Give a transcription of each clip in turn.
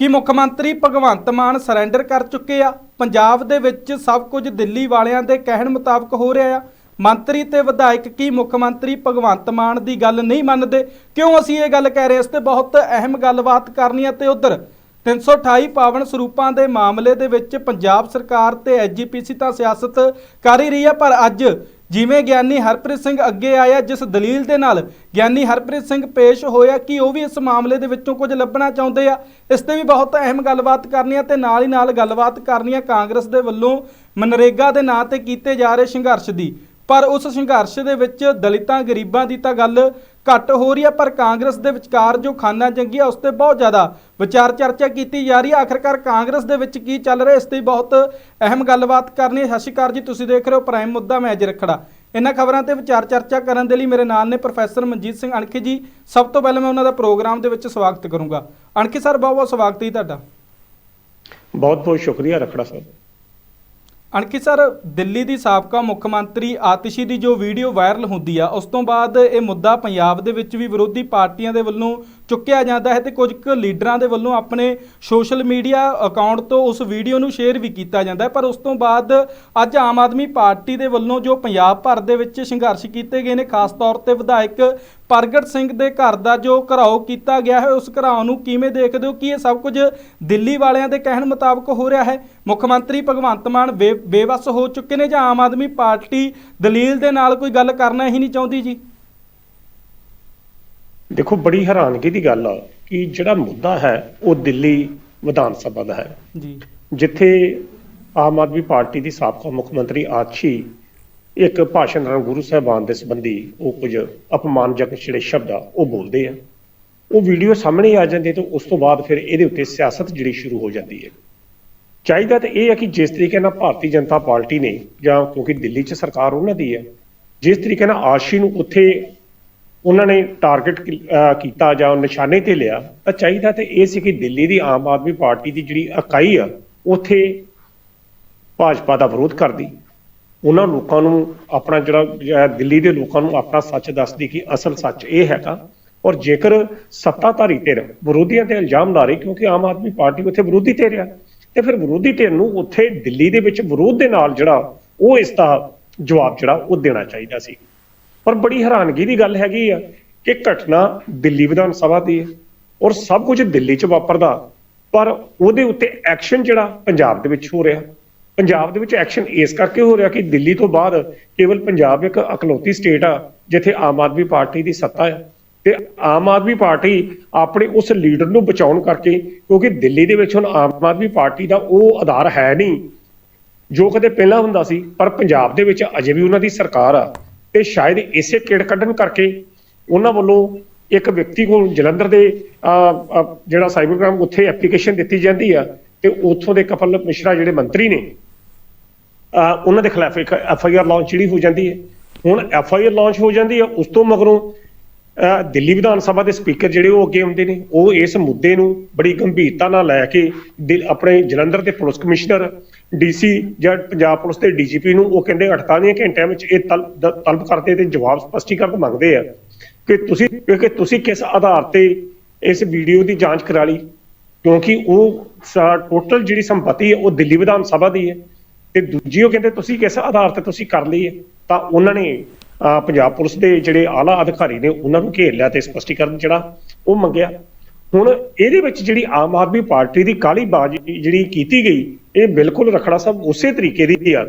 ਕਿ ਮੁੱਖ ਮੰਤਰੀ ਭਗਵੰਤ ਮਾਨ ਸਰੈਂਡਰ ਕਰ ਚੁੱਕੇ ਆ। ਪੰਜਾਬ ਦੇ ਵਿੱਚ ਸਭ ਕੁਝ ਦਿੱਲੀ ਵਾਲਿਆਂ ਦੇ ਕਹਿਣ ਮੁਤਾਬਕ ਹੋ ਰਿਹਾ ਆ। ਮੰਤਰੀ ਤੇ ਵਿਧਾਇਕ ਕੀ ਮੁੱਖ ਮੰਤਰੀ ਭਗਵੰਤ ਮਾਨ ਦੀ ਗੱਲ ਨਹੀਂ ਮੰਨਦੇ? ਕਿਉਂ ਅਸੀਂ ਇਹ ਗੱਲ ਕਹਿ ਰਹੇ ਇਸ ਤੇ ਬਹੁਤ ਅਹਿਮ ਗੱਲਬਾਤ ਕਰਨੀ ਹੈ ਤੇ ਉਧਰ 328 ਪਾਵਨ ਸਰੂਪਾਂ ਦੇ ਮਾਮਲੇ ਦੇ ਵਿੱਚ ਪੰਜਾਬ ਸਰਕਾਰ ਤੇ ਐਜੀਪੀਸੀ ਤਾਂ ਸਿਆਸਤ ਕਰ ਹੀ ਰਹੀ ਹੈ ਪਰ ਅੱਜ ਜਿਵੇਂ ਗਿਆਨੀ ਹਰਪ੍ਰੀਤ ਸਿੰਘ ਅੱਗੇ ਆਇਆ, ਜਿਸ ਦਲੀਲ ਦੇ ਨਾਲ ਗਿਆਨੀ ਹਰਪ੍ਰੀਤ ਸਿੰਘ ਪੇਸ਼ ਹੋਇਆ ਕਿ ਉਹ ਵੀ ਇਸ ਮਾਮਲੇ ਦੇ ਵਿੱਚੋਂ ਕੁਝ ਲੱਭਣਾ ਚਾਹੁੰਦੇ ਆ। ਇਸ ਤੇ ਵੀ ਬਹੁਤ ਅਹਿਮ ਗੱਲਬਾਤ ਕਰਨੀ ਆ ਤੇ ਨਾਲ ਹੀ ਨਾਲ ਗੱਲਬਾਤ ਕਰਨੀ ਆ ਕਾਂਗਰਸ ਦੇ ਵੱਲੋਂ ਮਨਰੇਗਾ ਦੇ ਨਾਂ ਤੇ ਕੀਤੇ ਜਾ ਰਹੇ ਸੰਘਰਸ਼ ਦੀ। ਪਰ ਉਸ ਸੰਘਰਸ਼ ਦੇ ਵਿੱਚ ਦਲਿਤਾਂ, ਗਰੀਬਾਂ ਦੀ ਤਾਂ ਗੱਲ ਘੱਟ ਹੋ ਰਹੀ ਹੈ, ਪਰ ਕਾਂਗਰਸ ਦੇ ਵਿਚਕਾਰ ਜੋ ਖਾਨਾ ਜੰਗੀ ਹੈ ਉਸ ਤੇ ਬਹੁਤ ਜ਼ਿਆਦਾ ਵਿਚਾਰ ਚਰਚਾ ਕੀਤੀ ਜਾ ਰਹੀ ਹੈ। ਆਖਰਕਾਰ ਕਾਂਗਰਸ ਦੇ ਵਿੱਚ ਕੀ ਚੱਲ ਰਿਹਾ, ਇਸ ਤੇ ਬਹੁਤ ਅਹਿਮ ਗੱਲਬਾਤ ਕਰਨੀ ਹੈ। ਸਤਿ ਸ਼੍ਰੀ ਅਕਾਲ ਜੀ, ਤੁਸੀਂ ਦੇਖ ਰਹੇ ਹੋ ਪ੍ਰਾਈਮ ਮੁੱਦਾ, ਮੈਂ ਅਜ ਰੱਖੜਾ। ਇਹਨਾਂ ਖਬਰਾਂ ਤੇ ਵਿਚਾਰ ਚਰਚਾ ਕਰਨ ਦੇ ਲਈ ਮੇਰੇ ਨਾਲ ਨੇ ਪ੍ਰੋਫੈਸਰ ਮਨਜੀਤ ਸਿੰਘ ਅਣਖੀ ਜੀ। ਸਭ ਤੋਂ ਪਹਿਲਾਂ ਮੈਂ ਉਹਨਾਂ ਦਾ ਪ੍ਰੋਗਰਾਮ ਦੇ ਵਿੱਚ ਸਵਾਗਤ ਕਰੂੰਗਾ। ਅਣਖੀ ਸਰ ਬਹੁਤ ਬਹੁਤ ਸਵਾਗਤ ਹੈ ਜੀ ਤੁਹਾਡਾ। ਬਹੁਤ ਬਹੁਤ ਸ਼ੁਕਰੀਆ ਰੱਖੜਾ ਸਾਹਿਬ ਅਣਖੀ ਸਰ, ਦਿੱਲੀ ਦੀ ਸਾਬਕਾ ਮੁੱਖ ਮੰਤਰੀ ਆਤਿਸ਼ੀ ਦੀ ਜੋ ਵੀਡੀਓ ਵਾਇਰਲ ਹੁੰਦੀ ਆ, ਉਸ ਤੋਂ ਬਾਅਦ ਇਹ ਮੁੱਦਾ ਪੰਜਾਬ ਦੇ ਵਿੱਚ ਵੀ ਵਿਰੋਧੀ ਪਾਰਟੀਆਂ ਦੇ ਵੱਲੋਂ ਚੁੱਕਿਆ ਜਾਂਦਾ ਹੈ ਤੇ ਕੁਝ ਕੁ ਲੀਡਰਾਂ ਦੇ ਵੱਲੋਂ ਆਪਣੇ ਸੋਸ਼ਲ ਮੀਡੀਆ ਅਕਾਊਂਟ ਤੋਂ ਉਸ ਵੀਡੀਓ ਨੂੰ ਸ਼ੇਅਰ ਵੀ ਕੀਤਾ ਜਾਂਦਾ ਹੈ। ਪਰ ਉਸ ਤੋਂ ਬਾਅਦ ਅੱਜ ਆਮ ਆਦਮੀ ਪਾਰਟੀ ਦੇ ਵੱਲੋਂ ਜੋ ਪੰਜਾਬ ਭਰ ਦੇ ਵਿੱਚ ਸੰਘਰਸ਼ ਕੀਤੇ ਗਏ ਨੇ, ਖਾਸ ਤੌਰ ਤੇ ਵਿਧਾਇਕ ਪ੍ਰਗਟ ਸਿੰਘ ਦੇ ਘਰ ਦਾ ਜੋ ਘਰਾਓ ਕੀਤਾ ਗਿਆ ਹੈ, ਉਸ ਘਰਾਓ ਨੂੰ ਕਿਵੇਂ ਦੇਖਦੇ ਹੋ? ਕਿ ਇਹ ਸਭ ਕੁਝ ਦਿੱਲੀ ਵਾਲਿਆਂ ਦੇ ਕਹਿਣ ਮੁਤਾਬਕ ਹੋ ਰਿਹਾ ਹੈ? ਮੁੱਖ ਮੰਤਰੀ ਭਗਵੰਤ ਮਾਨ ਬੇ- ਬੇਵੱਸ ਹੋ ਚੁੱਕੇ ਨੇ ਜਾਂ ਆਮ ਆਦਮੀ ਪਾਰਟੀ ਦਲੀਲ ਦੇ ਨਾਲ ਕੋਈ ਗੱਲ ਕਰਨਾ ਹੀ ਨਹੀਂ ਚਾਹੁੰਦੀ ਜੀ? ਦੇਖੋ ਬੜੀ ਹੈਰਾਨਗੀ ਦੀ ਗੱਲ ਆ ਕਿ ਜਿਹੜਾ ਮੁੱਦਾ ਹੈ ਉਹ ਦਿੱਲੀ ਵਿਧਾਨ ਸਭਾ ਦਾ ਹੈ। ਜੀ। ਜਿੱਥੇ ਆਮ ਆਦਮੀ ਪਾਰਟੀ ਦੀ ਸਾਬਕਾ ਮੁੱਖ ਮੰਤਰੀ ਆਛੀ ਇੱਕ ਭਾਸ਼ਣ ਦੌਰਾਨ ਗੁਰੂ ਸਾਹਿਬਾਨ ਦੇ ਸੰਬੰਧੀ ਉਹ ਕੁਝ ਅਪਮਾਨਜਨਕ ਜਿਹੜੇ ਸ਼ਬਦ ਆ ਉਹ ਬੋਲਦੇ ਆ। ਉਹ ਵੀਡੀਓ ਸਾਹਮਣੇ ਆ ਜਾਂਦੀ ਤੇ ਉਸ ਤੋਂ ਬਾਅਦ ਫਿਰ ਇਹਦੇ ਉੱਤੇ ਸਿਆਸਤ ਜਿਹੜੀ ਸ਼ੁਰੂ ਹੋ ਜਾਂਦੀ ਹੈ। ਚਾਹੀਦਾ ਤਾਂ ਇਹ ਹੈ ਕਿ ਜਿਸ ਤਰੀਕੇ ਨਾਲ ਭਾਰਤੀ ਜਨਤਾ ਪਾਰਟੀ ਨੇ ਜਾਂ ਕਿਉਂਕਿ ਦਿੱਲੀ 'ਚ ਸਰਕਾਰ ਉਹਨਾਂ ਦੀ ਹੈ ਜਿਸ ਤਰੀਕੇ ਨਾਲ ਆਸ਼ੀ ਨੂੰ ਉੱਥੇ ਉਹਨਾਂ ਨੇ ਟਾਰਗੇਟ ਕੀਤਾ ਜਾਂ ਨਿਸ਼ਾਨੇ ਤੇ ਲਿਆ, ਤਾਂ ਚਾਹੀਦਾ ਤੇ ਇਹ ਸੀ ਕਿ ਦਿੱਲੀ ਦੀ ਆਮ ਆਦਮੀ ਪਾਰਟੀ ਦੀ ਜਿਹੜੀ ਇਕਾਈ ਆ, ਉੱਥੇ ਭਾਜਪਾ ਦਾ ਵਿਰੋਧ ਕਰਦੀ। ਉਹਨਾਂ ਲੋਕਾਂ ਨੂੰ ਆਪਣਾ ਜਿਹੜਾ ਜਿਹੜਾ ਦਿੱਲੀ ਦੇ ਲੋਕਾਂ ਨੂੰ ਆਪਣਾ ਸੱਚ ਦੱਸਦੀ ਕਿ ਅਸਲ ਸੱਚ ਇਹ ਹੈਗਾ। ਔਰ ਜੇਕਰ ਸੱਤਾਧਾਰੀ ਧਿਰ ਵਿਰੋਧੀਆਂ ਤੇ ਇਲਜ਼ਾਮ ਲਾ ਰਹੀ, ਕਿਉਂਕਿ ਆਮ ਆਦਮੀ ਪਾਰਟੀ ਉੱਥੇ ਵਿਰੋਧੀ ਧਿਰ ਆ, ਤੇ ਫਿਰ ਵਿਰੋਧੀ ਧਿਰ ਨੂੰ ਉੱਥੇ ਦਿੱਲੀ ਦੇ ਵਿੱਚ ਵਿਰੋਧ ਦੇ ਨਾਲ ਜਿਹੜਾ, ਉਹ ਇਸ ਦਾ ਜਵਾਬ ਜਿਹੜਾ, ਉਹ ਦੇਣਾ ਚਾਹੀਦਾ ਸੀ। ਪਰ ਬੜੀ ਹੈਰਾਨਗੀ ਦੀ ਗੱਲ ਹੈਗੀ ਆ ਕਿ ਘਟਨਾ ਦਿੱਲੀ ਵਿਧਾਨ ਸਭਾ ਦੀ ਹੈ ਔਰ ਸਭ ਕੁਝ ਦਿੱਲੀ 'ਚ ਵਾਪਰਦਾ, ਪਰ ਉਹਦੇ ਉੱਤੇ ਐਕਸ਼ਨ ਜਿਹੜਾ ਪੰਜਾਬ ਦੇ ਵਿੱਚ ਹੋ ਰਿਹਾ। ਪੰਜਾਬ ਦੇ ਵਿੱਚ ਐਕਸ਼ਨ ਇਸ ਕਰਕੇ ਹੋ ਰਿਹਾ ਕਿ ਦਿੱਲੀ ਤੋਂ ਬਾਅਦ ਕੇਵਲ ਪੰਜਾਬ ਇੱਕ ਅਕਲੌਤੀ ਸਟੇਟ ਆ, ਜਿੱਥੇ ਆਮ ਆਦਮੀ ਪਾਰਟੀ ਦੀ ਸੱਤਾ ਹੈ ਤੇ ਆਮ ਆਦਮੀ ਪਾਰਟੀ ਆਪਣੇ ਉਸ ਲੀਡਰ ਨੂੰ ਬਚਾਉਣ ਕਰਕੇ, ਕਿਉਂਕਿ ਦਿੱਲੀ ਦੇ ਵਿੱਚ ਹੁਣ ਆਮ ਆਦਮੀ ਪਾਰਟੀ ਦਾ ਉਹ ਆਧਾਰ ਹੈ ਨਹੀਂ, ਜੋ ਕਦੇ ਪਹਿਲਾਂ ਹੁੰਦਾ ਸੀ, ਪਰ ਪੰਜਾਬ ਦੇ ਵਿੱਚ ਅਜੇ ਵੀ ਉਹਨਾਂ ਦੀ ਸਰਕਾਰ ਆ। ਤੇ ਸ਼ਾਇਦ ਇਸੇ ਕਿੜ ਕੱਢਣ ਕਰਕੇ ਉਹਨਾਂ ਵੱਲੋਂ ਇੱਕ ਵਿਅਕਤੀ ਕੋਲ ਜਲੰਧਰ ਦੇ ਅਹ, ਜਿਹੜਾ ਸਾਈਬਰ ਕ੍ਰਾਈਮ ਉੱਥੇ ਐਪਲੀਕੇਸ਼ਨ ਦਿੱਤੀ ਜਾਂਦੀ ਆ ਤੇ ਉੱਥੋਂ ਦੇ ਕਪਲ ਮਿਸ਼ਰਾ ਜਿਹੜੇ ਮੰਤਰੀ ਨੇ ਅਹ, ਉਹਨਾਂ ਦੇ ਖਿਲਾਫ ਇੱਕ ਐਫ ਆਈ ਆਰ ਲਾਂਚ ਜਿਹੜੀ ਹੋ ਜਾਂਦੀ ਹੈ। ਹੁਣ ਐਫ ਆਈ ਆਰ ਲਾਂਚ ਹੋ ਜਾਂਦੀ ਹੈ ਉਸ ਤੋਂ ਮਗਰੋਂ ਦਿੱਲੀ ਵਿਧਾਨ ਸਭਾ ਦੇ ਸਪੀਕਰ ਜਿਹੜੇ ਉਹ ਅੱਗੇ ਆਉਂਦੇ ਨੇ, ਉਹ ਇਸ ਮੁੱਦੇ ਨੂੰ ਬੜੀ ਗੰਭੀਰਤਾ ਨਾਲ ਲੈ ਕੇ ਆਪਣੇ ਜਲੰਧਰ ਦੇ ਪੁਲਿਸ ਕਮਿਸ਼ਨਰ, ਡੀਸੀ ਜਾਂ ਪੰਜਾਬ ਪੁਲਿਸ ਦੇ ਡੀਜੀਪੀ ਨੂੰ ਉਹ ਕਹਿੰਦੇ 48 ਘੰਟਿਆਂ ਵਿੱਚ ਇਹ ਤਲ- ਤਲਬ ਕਰਦੇ ਤੇ ਜਵਾਬ ਸਪਸ਼ਟੀਕਰਨ ਮੰਗਦੇ ਆ ਕਿ ਤੁਸੀਂ ਕਿ ਤੁਸੀਂ ਕਿਸ ਆਧਾਰ ਤੇ ਇਸ ਵੀਡੀਓ ਦੀ ਜਾਂਚ ਕਰਾ ਲਈ? ਕਿਉਂਕਿ ਉਹ ਟੋਟਲ ਜਿਹੜੀ ਸੰਪਤੀ ਹੈ, ਉਹ ਦਿੱਲੀ ਵਿਧਾਨ ਸਭਾ ਦੀ ਹੈ ਤੇ ਦੂਜੀ ਉਹ ਕਹਿੰਦੇ ਤੁਸੀਂ ਕਿਸ ਆਧਾਰ ਤੇ ਤੁਸੀਂ ਕਰ ਲਈ ਹੈ? ਤਾਂ ਉਹਨਾਂ ਨੇ ਪੰਜਾਬ ਪੁਲਿਸ ਦੇ ਜਿਹੜੇ ਆਲਾ ਅਧਿਕਾਰੀ ਨੇ ਉਹਨਾਂ ਨੂੰ ਘੇਰ ਲਿਆ ਤੇ ਸਪਸ਼ਟੀਕਰਨ ਜਿਹੜਾ ਉਹ ਮੰਗਿਆ। ਹੁਣ ਇਹਦੇ ਵਿੱਚ ਜਿਹੜੀ ਆਮ ਆਦਮੀ ਪਾਰਟੀ ਦੀ ਕਾਲੀ ਬਾਜੀ ਜਿਹੜੀ ਕੀਤੀ ਗਈ, ਇਹ ਬਿਲਕੁਲ ਰਖੜਾ ਸਾਹਿਬ ਉਸੇ ਤਰੀਕੇ ਦੀ ਆ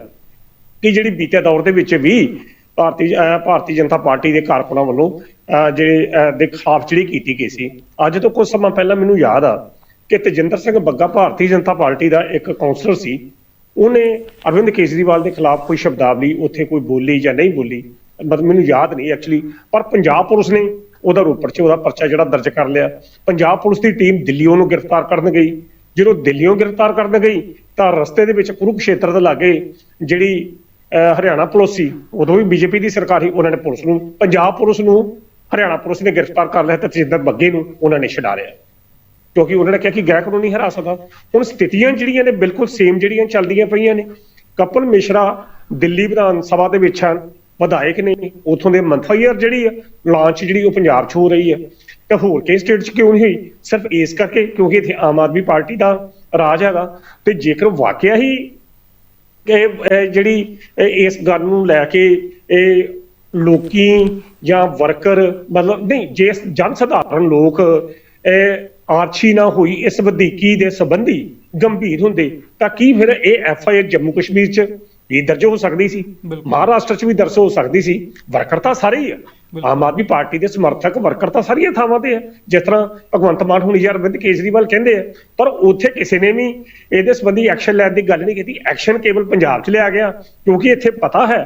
ਕਿ ਜਿਹੜੀ ਬੀਤੇ ਦੌਰ ਦੇ ਵਿੱਚ ਵੀ ਭਾਰਤੀ ਭਾਰਤੀ ਜਨਤਾ ਪਾਰਟੀ ਦੇ ਕਾਰਕੁਨਾਂ ਵੱਲੋਂ, ਅਹ ਜਿਹੜੇ ਦੇ ਖਿਲਾਫ ਜਿਹੜੀ ਕੀਤੀ ਗਈ ਸੀ। ਅੱਜ ਤੋਂ ਕੁਝ ਸਮਾਂ ਪਹਿਲਾਂ ਮੈਨੂੰ ਯਾਦ ਆ ਕਿ ਤਜਿੰਦਰ ਸਿੰਘ ਬੱਗਾ ਭਾਰਤੀ ਜਨਤਾ ਪਾਰਟੀ ਦਾ ਇੱਕ ਕਾਉਂਸਲਰ ਸੀ। ਉਹਨੇ ਅਰਵਿੰਦ ਕੇਜਰੀਵਾਲ ਦੇ ਖਿਲਾਫ ਕੋਈ ਸ਼ਬਦਾਵਲੀ, ਉੱਥੇ ਕੋਈ ਬੋਲੀ ਜਾਂ ਨਹੀਂ ਬੋਲੀ। ਮਤਲਬ ਮੈਨੂੰ ਯਾਦ ਨਹੀਂ ਐਕਚੁਅਲੀ ਪਰ ਪੰਜਾਬ ਪੁਲਿਸ ਨੇ ਉਹਦਾ ਰੋਪੜ 'ਚ ਉਹਦਾ ਪਰਚਾ ਜਿਹੜਾ ਦਰਜ ਕਰ ਲਿਆ। ਪੰਜਾਬ ਪੁਲਿਸ ਦੀ ਟੀਮ ਦਿੱਲੀ ਨੂੰ ਗ੍ਰਿਫਤਾਰ ਕਰਨ ਗਈ। ਜਦੋਂ ਦਿੱਲੀੋਂ ਗ੍ਰਿਫਤਾਰ ਕਰਨ ਗਈ, ਤਾਂ ਰਸਤੇ ਦੇ ਵਿੱਚ ਕੁਰੂਕਸ਼ੇਤਰ ਦੇ ਲਾਗੇ ਜਿਹੜੀ ਹਰਿਆਣਾ ਪੁਲਿਸ ਸੀ, ਉਦੋਂ ਵੀ ਬੀਜੇਪੀ ਦੀ ਸਰਕਾਰ ਸੀ, ਉਹਨਾਂ ਨੇ ਪੁਲਿਸ ਨੂੰ, ਪੰਜਾਬ ਪੁਲਿਸ ਨੂੰ ਹਰਿਆਣਾ ਪੁਲਿਸ ਨੇ ਗ੍ਰਿਫਤਾਰ ਕਰ ਲਿਆ ਤੇ ਤੇਜਿੰਦਰ ਬੱਗੇ ਨੂੰ ਉਹਨਾਂ ਨੇ ਛਡਾ ਲਿਆ। ਕਿਉਂਕਿ ਉਹਨਾਂ ਨੇ ਕਿਹਾ ਕਿ ਗੈਰ ਕਾਨੂੰਨੀ ਹਿਰਾਸਤ ਦਾ ਹੁਣ ਸਥਿਤੀਆਂ ਜਿਹੜੀਆਂ ਨੇ, ਬਿਲਕੁਲ ਸੇਮ ਜਿਹੜੀਆਂ ਚੱਲਦੀਆਂ ਪਈਆਂ ਨੇ, ਕਪਲ ਮਿਸ਼ਰਾ ਦਿੱਲੀ ਵਿਧਾਨ ਸਭਾ ਦੇ ਵਿੱਚ ਹਨ। ਵਿਧਾਇਕ ਨੇ ਉਥੋਂ ਦੇ ਮੰਥਾਈਅਰ ਜਿਹੜੀ ਆ ਲਾਂਚ ਜਿਹੜੀ ਉਹ ਪੰਜਾਬ 'ਚ ਹੋ ਰਹੀ ਹੈ ਤੇ ਹੋਰ ਕਈ ਸਟੇਟ 'ਚ ਕਿਉਂ ਨਹੀਂ ਹੋਈ? ਸਿਰਫ ਇਸ ਕਰਕੇ ਕਿਉਂਕਿ ਇੱਥੇ ਆਮ ਆਦਮੀ ਪਾਰਟੀ ਦਾ ਰਾਜ ਹੈਗਾ। ਤੇ ਜੇਕਰ ਵਾਕਿਆ ਹੀ ਇਹ ਜਿਹੜੀ ਇਸ ਗੱਲ ਨੂੰ ਲੈ ਕੇ ਇਹ ਲੋਕੀ ਜਾਂ ਵਰਕਰ ਮਤਲਬ ਨਹੀਂ, ਜੇ ਜਨ ਸਧਾਰਨ ਲੋਕ, ਇਹ ਆਰਛੀ ਨਾ ਹੋਈ ਇਸ ਵਧੀਕੀ ਦੇ ਸੰਬੰਧੀ ਗੰਭੀਰ ਹੁੰਦੇ, ਤਾਂ ਕੀ ਫਿਰ ਇਹ F I R Jammu Kashmir 'ਚ ਵੀ ਦਰਜ ਹੋ ਸਕਦੀ ਸੀ। ਮਹਾਰਾਸ਼ਟਰ 'ਚ ਵੀ ਦਰਜ ਹੋ ਸਕਦੀ ਸੀ। ਵਰਕਰ ਤਾਂ ਸਾਰੇ ਹੀ ਆ। ਆਮ ਆਦਮੀ ਪਾਰਟੀ ਦੇ ਸਮਰਥਕ ਵਰਕਰ ਤਾਂ ਸਾਰੀਆਂ ਥਾਵਾਂ ਤੇ ਆ। ਜਿਸ ਤਰ੍ਹਾਂ ਭਗਵੰਤ ਮਾਨ ਹੁਣੀ ਜਾਂ ਅਰਵਿੰਦ ਕੇਜਰੀਵਾਲ ਕਹਿੰਦੇ ਆ ਪਰ ਉੱਥੇ ਕਿਸੇ ਨੇ ਵੀ ਇਹਦੇ ਸੰਬੰਧੀ ਐਕਸ਼ਨ ਲੈਣ ਦੀ ਗੱਲ ਨਹੀਂ ਕੀਤੀ। ਐਕਸ਼ਨ ਕੇਵਲ ਪੰਜਾਬ 'ਚ ਲਿਆ ਗਿਆ ਕਿਉਂਕਿ ਇੱਥੇ ਪਤਾ ਹੈ